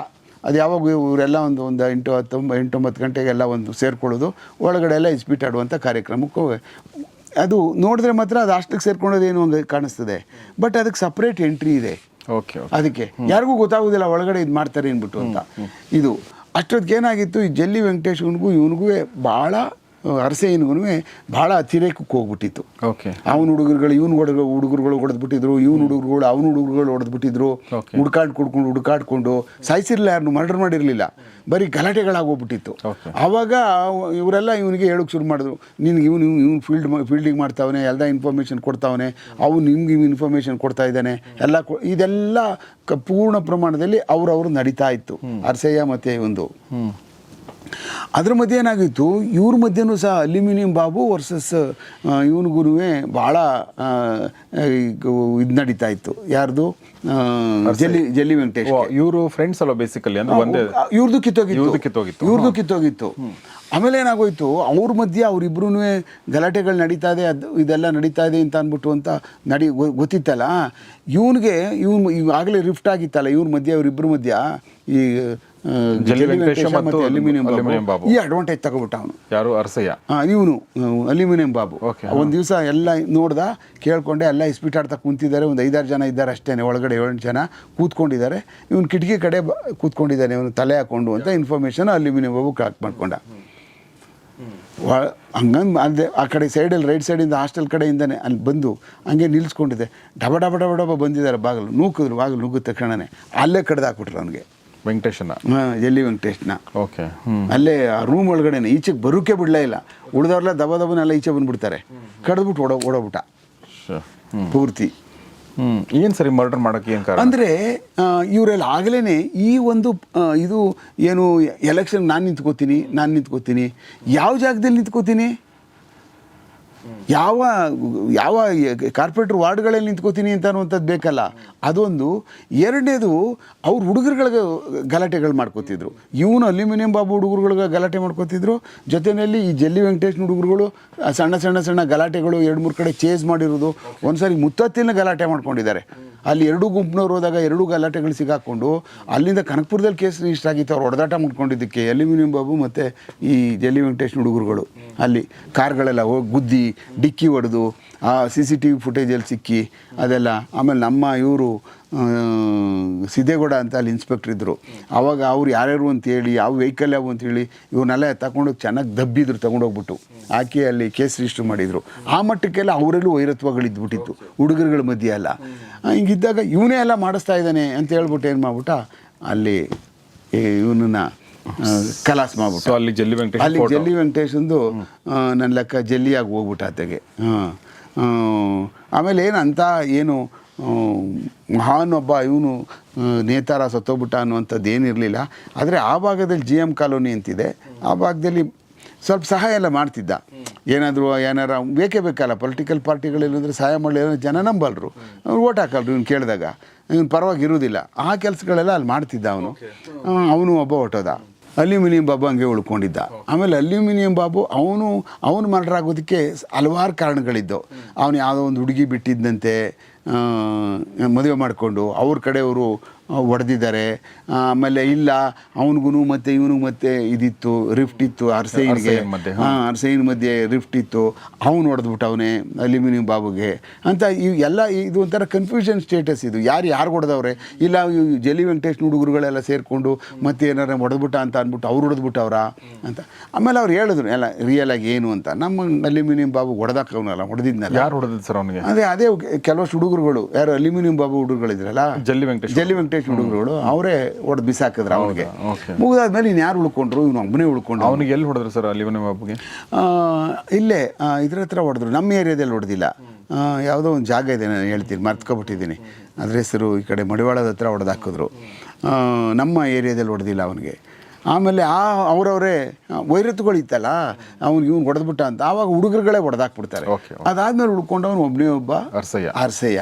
ಅದು ಯಾವಾಗ ಇವರೆಲ್ಲ ಒಂದು ಒಂದು ಎಂಟು ಹತ್ತೊಂಬ ಎಂಟೊಂಬತ್ತು ಗಂಟೆಗೆಲ್ಲ ಒಂದು ಸೇರ್ಕೊಳ್ಳೋದು, ಒಳಗಡೆ ಎಲ್ಲ ಇಸ್ಪೀಟ್ ಆಡುವಂಥ ಕಾರ್ಯಕ್ರಮಕ್ಕೆ ಅದು ನೋಡಿದ್ರೆ ಮಾತ್ರ ಅದು ಹಾಸ್ಟೆಲ್ಗೆ ಸೇರ್ಕೊಳ್ಳೋದೇನು ಒಂದು ಕಾಣಿಸ್ತದೆ. ಬಟ್ ಅದಕ್ಕೆ ಸಪ್ರೇಟ್ ಎಂಟ್ರಿ ಇದೆ. ಓಕೆ ಅದಕ್ಕೆ ಯಾರಿಗೂ ಗೊತ್ತಾಗೋದಿಲ್ಲ ಒಳಗಡೆ ಇದು ಮಾಡ್ತಾರೆ ಅಂದ್ಬಿಟ್ಟು ಅಂತ. ಇದು ಅಷ್ಟೊತ್ತಿಗೆ ಏನಾಗಿತ್ತು? ಈ ಜಲ್ಲಿ ವೆಂಕಟೇಶ್ವನಿಗೂ ಇವನಿಗೂ ಭಾಳ ಅರಸೇನಿಗೂ ಭಾಳ ಅತಿರೇಕಕ್ಕೆ ಹೋಗ್ಬಿಟ್ಟಿತ್ತು. ಓಕೆ ಅವನ ಹುಡುಗರುಗಳು ಇವನು ಹುಡುಗ ಹುಡುಗರುಗಳು ಹೊಡೆದ್ಬಿಟ್ಟಿದ್ರು ಇವನು ಹುಡುಗರುಗಳು ಅವನ ಹುಡುಗರುಗಳು ಹೊಡೆದ್ಬಿಟ್ಟಿದ್ರು. ಹುಡ್ಕಾಡ್ ಕುಡ್ಕೊಂಡು ಹುಡುಕಾಡ್ಕೊಂಡು ಸಾಯಿಸಿರ್ಲಿಲ್ಲ ಯಾರನ್ನು ಮರ್ಡರ್ ಮಾಡಿರಲಿಲ್ಲ. ಬರೀ ಗಲಾಟೆಗಳಾಗೋಗ್ಬಿಟ್ಟಿತ್ತು. ಆವಾಗ ಇವರೆಲ್ಲ ಇವನಿಗೆ ಹೇಳೋಕೆ ಶುರು ಮಾಡಿದ್ರು. ನಿನ್ಗೆ ಇವನು ಇವ್ನು ಫೀಲ್ಡ್ ಫೀಲ್ಡಿಂಗ್ ಮಾಡ್ತಾವನೆ ಎಲ್ಲ ಇನ್ಫಾರ್ಮೇಷನ್ ಕೊಡ್ತಾವನೆ ಅವ್ನು ನಿಮ್ಗೆ ಇವ್ ಇನ್ಫಾರ್ಮೇಷನ್ ಕೊಡ್ತಾ ಇದ್ದಾನೆ ಎಲ್ಲ ಕೊ- ಇದೆಲ್ಲ ಪೂರ್ಣ ಪ್ರಮಾಣದಲ್ಲಿ ಅವ್ರವ್ರು ನಡೀತಾ ಇತ್ತು. ಅರಸಯ್ಯ ಮತ್ತು ಒಂದು ಅದ್ರ ಮಧ್ಯೆ ಏನಾಗಿತ್ತು ಇವ್ರ ಮಧ್ಯೆನೂ ಸಹ ಅಲ್ಯೂಮಿನಿಯಂ ಬಾಬು ವರ್ಸಸ್ ಇವನಿಗೂ ಭಾಳ ಇದು ನಡೀತಾ ಇತ್ತು. ಯಾರ್ದು? ಜಲ್ಲಿ ಜಲ್ಲಿ ವೆಂಕಟೇಶ್ ಇವರು ಫ್ರೆಂಡ್ಸ್ ಅಲ್ಲ ಬೇಸಿಕಲಿ ಅಂದ್ರೆ ಒಂದೇ ಇವ್ರದ್ದು ಕಿತ್ತೋಗಿತ್ತು. ಇವ್ರ್ದು ಕಿತ್ತೋಗಿತ್ತು. ಇವ್ರದ್ದು ಕಿತ್ತೋಗಿತ್ತು. ಆಮೇಲೆ ಏನಾಗೋಯ್ತು ಅವ್ರ ಮಧ್ಯೆ ಅವ್ರಿಬ್ರು ಗಲಾಟೆಗಳು ನಡೀತಾ ಇದೆ ಅದು ಇದೆಲ್ಲ ನಡೀತಾ ಇದೆ ಅಂತ ಅಂದ್ಬಿಟ್ಟು ಅಂತ ನಡಿ ಗೊ- ಗೊತ್ತಿತ್ತಲ್ಲ? ಇವನಿಗೆ ಇವ್ನು ಈಗಾಗಲೇ ರಿಫ್ಟ್ ಆಗಿತ್ತಲ್ಲ ಇವ್ರ ಮಧ್ಯೆ ಅವ್ರಿಬ್ರ ಮಧ್ಯ ಈ ಅಲ್ಯೂಮಿನಿಯಂ ಬಾಬು. ಈ ಅಡ್ವಾಂಟೇಜ್ ತಗೊಬಿಟ್ಟ ಅವನು. ಯಾರು? ಅರಸಯ್ಯ. ಇವನು ಅಲ್ಯೂಮಿನಿಯಂ ಬಾಬು. ಒಂದು ದಿವಸ ಎಲ್ಲ ನೋಡ್ದ ಕೇಳ್ಕೊಂಡೆ ಎಲ್ಲ ಇಸ್ಪೀಟ್ ಆಡ್ತಾ ಕುಂತಿದ್ದಾರೆ ಒಂದು ಐದಾರು ಜನ ಇದ್ದಾರೆ ಅಷ್ಟೇನೆ ಒಳಗಡೆ ಏಳೆಂಟು ಜನ ಕೂತ್ಕೊಂಡಿದ್ದಾರೆ. ಇವನು ಕಿಟಕಿ ಕಡೆ ಬ- ಕೂತ್ಕೊಂಡಿದ್ದಾನೆ ಇವನು ತಲೆ ಹಾಕೊಂಡು ಅಂತ ಇನ್ಫಾರ್ಮೇಷನ್ ಅಲ್ಯೂಮಿನಿಯಂ ಬಾಬು ಕಲೆಕ್ಟ್ ಮಾಡ್ಕೊಂಡ. ಹಂಗಂದು ಅದೇ ಆ ಕಡೆ ಸೈಡಲ್ಲಿ ರೈಟ್ ಸೈಡಿಂದ ಹಾಸ್ಟೆಲ್ ಕಡೆಯಿಂದನೇ ಅಲ್ಲಿ ಬಂದು ಹಂಗೆ ನಿಲ್ಲಿಸ್ಕೊಂಡಿದ್ದೆ ಡಬ ಡಬ ಡಬ ಡಬ ಬಂದಿದ್ದಾರೆ ಬಾಗಿಲು. ನೂಕಿದ್ರು ಬಾಗಿಲು ನುಗ್ಗಿದ ತಕ್ಷಣನೇ. ಅಲ್ಲೇ ಕಡ್ದು ಹಾಕ್ಬಿಟ್ರು ಅವನಿಗೆ. ವೆಂಕಟೇಶನ? ಎಲ್ಲಿ ವೆಂಕಟೇಶನ? ಓಕೆ ಅಲ್ಲೇ ಆ ರೂಮ್ ಒಳಗಡೆ ಈಚೆಗೆ ಬರೋಕೆ ಬಿಡಲೇ ಇಲ್ಲ. ಉಳಿದವ್ರೆಲ್ಲ ದಬ ದಬನೆಲ್ಲ ಈಚೆ ಬಂದ್ಬಿಡ್ತಾರೆ. ಕಡ್ದ್ಬಿಟ್ಟು ಓಡೋ ಓಡೋಬಿಟ್ಟ ಪೂರ್ತಿ. ಏನ್ ಸರಿ ಮರ್ಡರ್ ಮಾಡೋಕ್ಕೆ ಏನು ಕಾರಣ? ಅಂದರೆ ಇವರೆಲ್ಲ ಆಗಲೇ ಈ ಒಂದು ಇದು ಏನು ಎಲೆಕ್ಷನ್ ನಾನು ನಿಂತ್ಕೋತೀನಿ ನಾನು ನಿಂತ್ಕೋತೀನಿ ಯಾವ ಜಾಗದಲ್ಲಿ ನಿಂತ್ಕೋತೀನಿ? ಯಾವ ಯಾವ ಕಾರ್ಪೊರೇಟರ್ ವಾರ್ಡ್ಗಳಲ್ಲಿ ನಿಂತ್ಕೋತೀನಿ ಅಂತ ಅನ್ನುವಂಥದ್ದು ಬೇಕಲ್ಲ. ಅದೊಂದು. ಎರಡನೇದು, ಅವ್ರ ಹುಡುಗರುಗಳಿಗೆ ಗಲಾಟೆಗಳು ಮಾಡ್ಕೋತಿದ್ರು. ಇವನು ಅಲ್ಯೂಮಿನಿಯಂ ಬಾಬು ಹುಡುಗರುಗಳಿಗೆ ಗಲಾಟೆ ಮಾಡ್ಕೋತಿದ್ರು. ಜೊತೆಯಲ್ಲಿ ಈ ಜಲ್ಲಿ ವೆಂಕಟೇಶ್ನ ಹುಡುಗರುಗಳು ಸಣ್ಣ ಸಣ್ಣ ಸಣ್ಣ ಗಲಾಟೆಗಳು ಎರಡು, ಮೂರು ಕಡೆ ಚೇಸ್ ಮಾಡಿರೋದು. ಒಂದ್ಸರಿ ಮುತ್ತತ್ತಿನ ಗಲಾಟೆ ಮಾಡ್ಕೊಂಡಿದ್ದಾರೆ. ಅಲ್ಲಿ ಎರಡು ಗುಂಪಿನವ್ರು ಹೋದಾಗ ಎರಡು ಗಲಾಟೆಗಳು ಸಿಗಾಕೊಂಡು ಅಲ್ಲಿಂದ ಕನಕಪುರದಲ್ಲಿ ಕೇಸ್ ರಿಜಿಸ್ಟರ್ ಆಗಿತ್ತು. ಅವ್ರು ಹೊಡೆದಾಟ ಮಾಡ್ಕೊಂಡಿದ್ದಕ್ಕೆ ಅಲ್ಯೂಮಿನಿಯಂ ಬಾಬು ಮತ್ತು ಈ ಜಲ್ಲಿ ವೆಂಕಟೇಶ್ ಹುಡುಗರುಗಳು. ಅಲ್ಲಿ ಕಾರ್ಗಳೆಲ್ಲ ಹೋಗಿ ಗುದ್ದಿ ಡಿಕ್ಕಿ ಹೊಡೆದು, ಆ ಸಿ ಸಿ ಟಿ ವಿ ಫುಟೇಜಲ್ಲಿ ಸಿಕ್ಕಿ, ಅದೆಲ್ಲ. ಆಮೇಲೆ ನಮ್ಮ ಇವರು ಸಿದ್ದೇಗೌಡ ಅಂತ ಅಲ್ಲಿ ಇನ್ಸ್ಪೆಕ್ಟರ್ ಇದ್ದರು ಆವಾಗ ಅವ್ರು ಯಾರ್ಯಾರು ಅಂತೇಳಿ ಯಾವ ವೆಹಿಕಲ್ ಯಾವ ಅಂತೇಳಿ ಇವನ್ನೆಲ್ಲ ತಗೊಂಡೋಗಿ ಚೆನ್ನಾಗಿ ದಬ್ಬಿದ್ರು, ತಗೊಂಡೋಗ್ಬಿಟ್ಟು. ಆಕೆ ಅಲ್ಲಿ ಕೇಸ್ ರಿಜಿಸ್ಟರ್ ಮಾಡಿದರು. ಆ ಮಟ್ಟಕ್ಕೆಲ್ಲ ಅವರಲ್ಲೂ ವೈರತ್ವಗಳಿದ್ಬಿಟ್ಟಿತ್ತು. ಹುಡುಗರುಗಳ ಮಧ್ಯೆ ಎಲ್ಲ. ಹಿಂಗಿದ್ದಾಗ ಇವನೇ ಎಲ್ಲ ಮಾಡಿಸ್ತಾ ಇದ್ದಾನೆ ಅಂತ ಹೇಳ್ಬಿಟ್ಟು ಏನು ಮಾಡ್ಬಿಟ್ಟ, ಅಲ್ಲಿ ಇವನನ್ನ ಕಲಾಸ್ ಮಾಡ್ಬಿಟ್ಟು. ಅಲ್ಲಿ ಜಲ್ಲಿ ವೆಂಕಟೇಶ್ ಅಲ್ಲಿ ಜಲ್ಲಿ ವೆಂಕಟೇಶಂದು ನನ್ನ ಲೆಕ್ಕ ಜಲ್ಲಿಯಾಗಿ ಹೋಗ್ಬಿಟ್ಟ ಆತಗೆ ಆಮೇಲೆ ಅಂತ ಏನು ಆ, ಮಹಾನ್ ಒಬ್ಬ ಇವನು ನೇತಾರ ಸತ್ತೋಗ್ಬಿಟ್ಟ ಅನ್ನುವಂಥದ್ದು ಏನಿರಲಿಲ್ಲ ಆದರೆ ಆ ಭಾಗದಲ್ಲಿ ಜಿ ಎಂ ಕಾಲೋನಿ ಅಂತಿದೆ. ಆ ಭಾಗದಲ್ಲಿ ಸ್ವಲ್ಪ ಸಹಾಯ ಎಲ್ಲ ಮಾಡ್ತಿದ್ದ. ಏನಾದರೂ ಏನಾರ ಬೇಕೇ ಬೇಕಲ್ಲ ಪೊಲಿಟಿಕಲ್ ಪಾರ್ಟಿಗಳಿಲ್ಲಂದ್ರೆ ಸಹಾಯ ಮಾಡಲಿ ಜನ ನಂಬಲ್ರು. ಅವ್ರು ಓಟ್ ಹಾಕಲ್ರು ಇವ್ನು ಕೇಳಿದಾಗ. ಇವ್ನು ಪರವಾಗಿ ಇರೋದಿಲ್ಲ ಆ ಕೆಲಸಗಳೆಲ್ಲ ಅಲ್ಲಿ ಮಾಡ್ತಿದ್ದ ಅವನು. ಅವನು ಒಬ್ಬ ಹೊಟ್ಟೋದ. ಅಲ್ಯೂಮಿನಿಯಂ ಬಾಬು ಹಂಗೆ ಉಳ್ಕೊಂಡಿದ್ದ. ಆಮೇಲೆ ಅಲ್ಯೂಮಿನಿಯಂ ಬಾಬು ಅವನು ಅವನು ಮರ್ಡರ್ ಆಗೋದಕ್ಕೆ ಹಲವಾರು ಕಾರಣಗಳಿದ್ದವು. ಅವನು ಯಾವುದೋ ಒಂದು ಹುಡುಗಿ ಬಿಟ್ಟಿದ್ದಂತೆ ಮದುವೆ ಮಾಡಿಕೊಂಡು, ಅವ್ರ ಕಡೆಯವರು ಹೊಡೆದಿದ್ದಾರೆ ಆಮೇಲೆ ಇಲ್ಲ ಅವನಿಗೂ ಮತ್ತೆ ಇವನಿಗೂ ಮತ್ತೆ ಇದಿತ್ತು ರಿಫ್ಟ್ ಇತ್ತು ಅರ್ಸೈನ್ಗೆ. ಅರ್ಸೈನ್ ಮಧ್ಯೆ, ಹಾ. ಅರ್ಸೈನ್ ಮಧ್ಯೆ ರಿಫ್ಟ್ ಇತ್ತು. ಅವನು ಹೊಡೆದ್ಬಿಟ್ಟವನೇ ಅಲ್ಯೂಮಿನಿಯಂ ಬಾಬುಗೆ. ಅಂತ ಇವು ಎಲ್ಲ ಇದು ಒಂಥರ ಕನ್ಫ್ಯೂಷನ್ ಸ್ಟೇಟಸ್ ಇದು. ಯಾರು ಯಾರು ಹೊಡೆದವ್ರೆ ಇಲ್ಲ ಇವು ಜಲಿ ವೆಂಕಟೇಶ್ ಹುಡುಗರುಗಳೆಲ್ಲ ಸೇರಿಕೊಂಡು ಮತ್ತೆ ಏನಾರ ಹೊಡೆದ್ಬಿಟ್ಟ ಅಂತ ಅಂದ್ಬಿಟ್ಟು ಅವ್ರು ಹೊಡೆದ್ಬಿಟ್ಟವ್ರ ಅಂತ. ಆಮೇಲೆ ಅವ್ರು ಹೇಳಿದ್ರು ಎಲ್ಲ ರಿಯಲ್ ಆಗಿ ಏನು ಅಂತ? ನಮ್ಮ ಅಲ್ಯೂಮಿನಿಯಂ ಬಾಬು ಹೊಡೆದಾಕವನಲ್ಲ ಹೊಡೆದಿದ್ನಲ್ಲ ಯಾರು ಹೊಡೆದಿದ್ದು ಸರ್ ಅವನಿಗೆ? ಅದೇ ಅದೇ ಕೆಲವಷ್ಟು ಹುಡುಗರುಗಳು ಯಾರು ಅಲ್ಯೂಮಿನಿಯಂ ಬಾಬು ಹುಡುಗರುಗಳಿದ್ರಲ್ಲ? ಜಲ್ಲಿ ವೆಂಕಟೇಶ್ ಜಲ್ಲಿ ವೆಂಕಟೇಶ್ ಹುಡುಗರುಗಳು ಅವರೇ ಹೊಡೆದು ಬಿಸಾಕಿದ್ರು ಅವನಿಗೆ ಮುಗಿದಾದ ಮುಗಿದಾದ್ಮೇಲೆ ಇನ್ನು ಯಾರು ಉಳ್ಕೊಂಡ್ರು? ಇವನು ಒಬ್ಬನೇ ಉಳ್ಕೊಂಡು ಅವನಿಗೆ ಎಲ್ಲಿ ಹೊಡೆದ್ರು ಸರ್ ಅಲ್ಲಿ ಬಾಬುಗೆ ಇಲ್ಲೇ ಇದ್ರ ಹತ್ರ ಹೊಡೆದ್ರು. ನಮ್ಮ ಏರಿಯಾದಲ್ಲಿ ಹೊಡೆದಿಲ್ಲ. ಯಾವುದೋ ಒಂದು ಜಾಗ ಇದೆ ನಾನು ಹೇಳ್ತೀನಿ ಮರ್ತ್ಕೊಬಿಟ್ಟಿದ್ದೀನಿ. ಅದ್ರ ಹೆಸರು ಈ ಕಡೆ ಮಡಿವಾಳದ ಹತ್ರ ಹೊಡೆದು ಹಾಕಿದ್ರು. ನಮ್ಮ ಏರಿಯಾದಲ್ಲಿ ಹೊಡೆದಿಲ್ಲ ಅವನಿಗೆ. ಆಮೇಲೆ ಆ ಅವರವರೇ ವೈರತ್ತುಗಳಿತ್ತಲ್ಲ ಇತ್ತಲ್ಲ ಅವ್ನು ಇವ್ನು ಹೊಡೆದ್ಬಿಟ್ಟ ಅಂತ ಆವಾಗ ಹುಡುಗರುಗಳೇ ಹೊಡೆದಾಕ್ಬಿಡ್ತಾರೆ ಅದಾದ್ಮೇಲೆ ಉಳ್ಕೊಂಡವನು ಒಬ್ಬನೇ ಒಬ್ಬ ಅರ್ಸಯ್ಯ. ಅರ್ಸಯ್ಯ.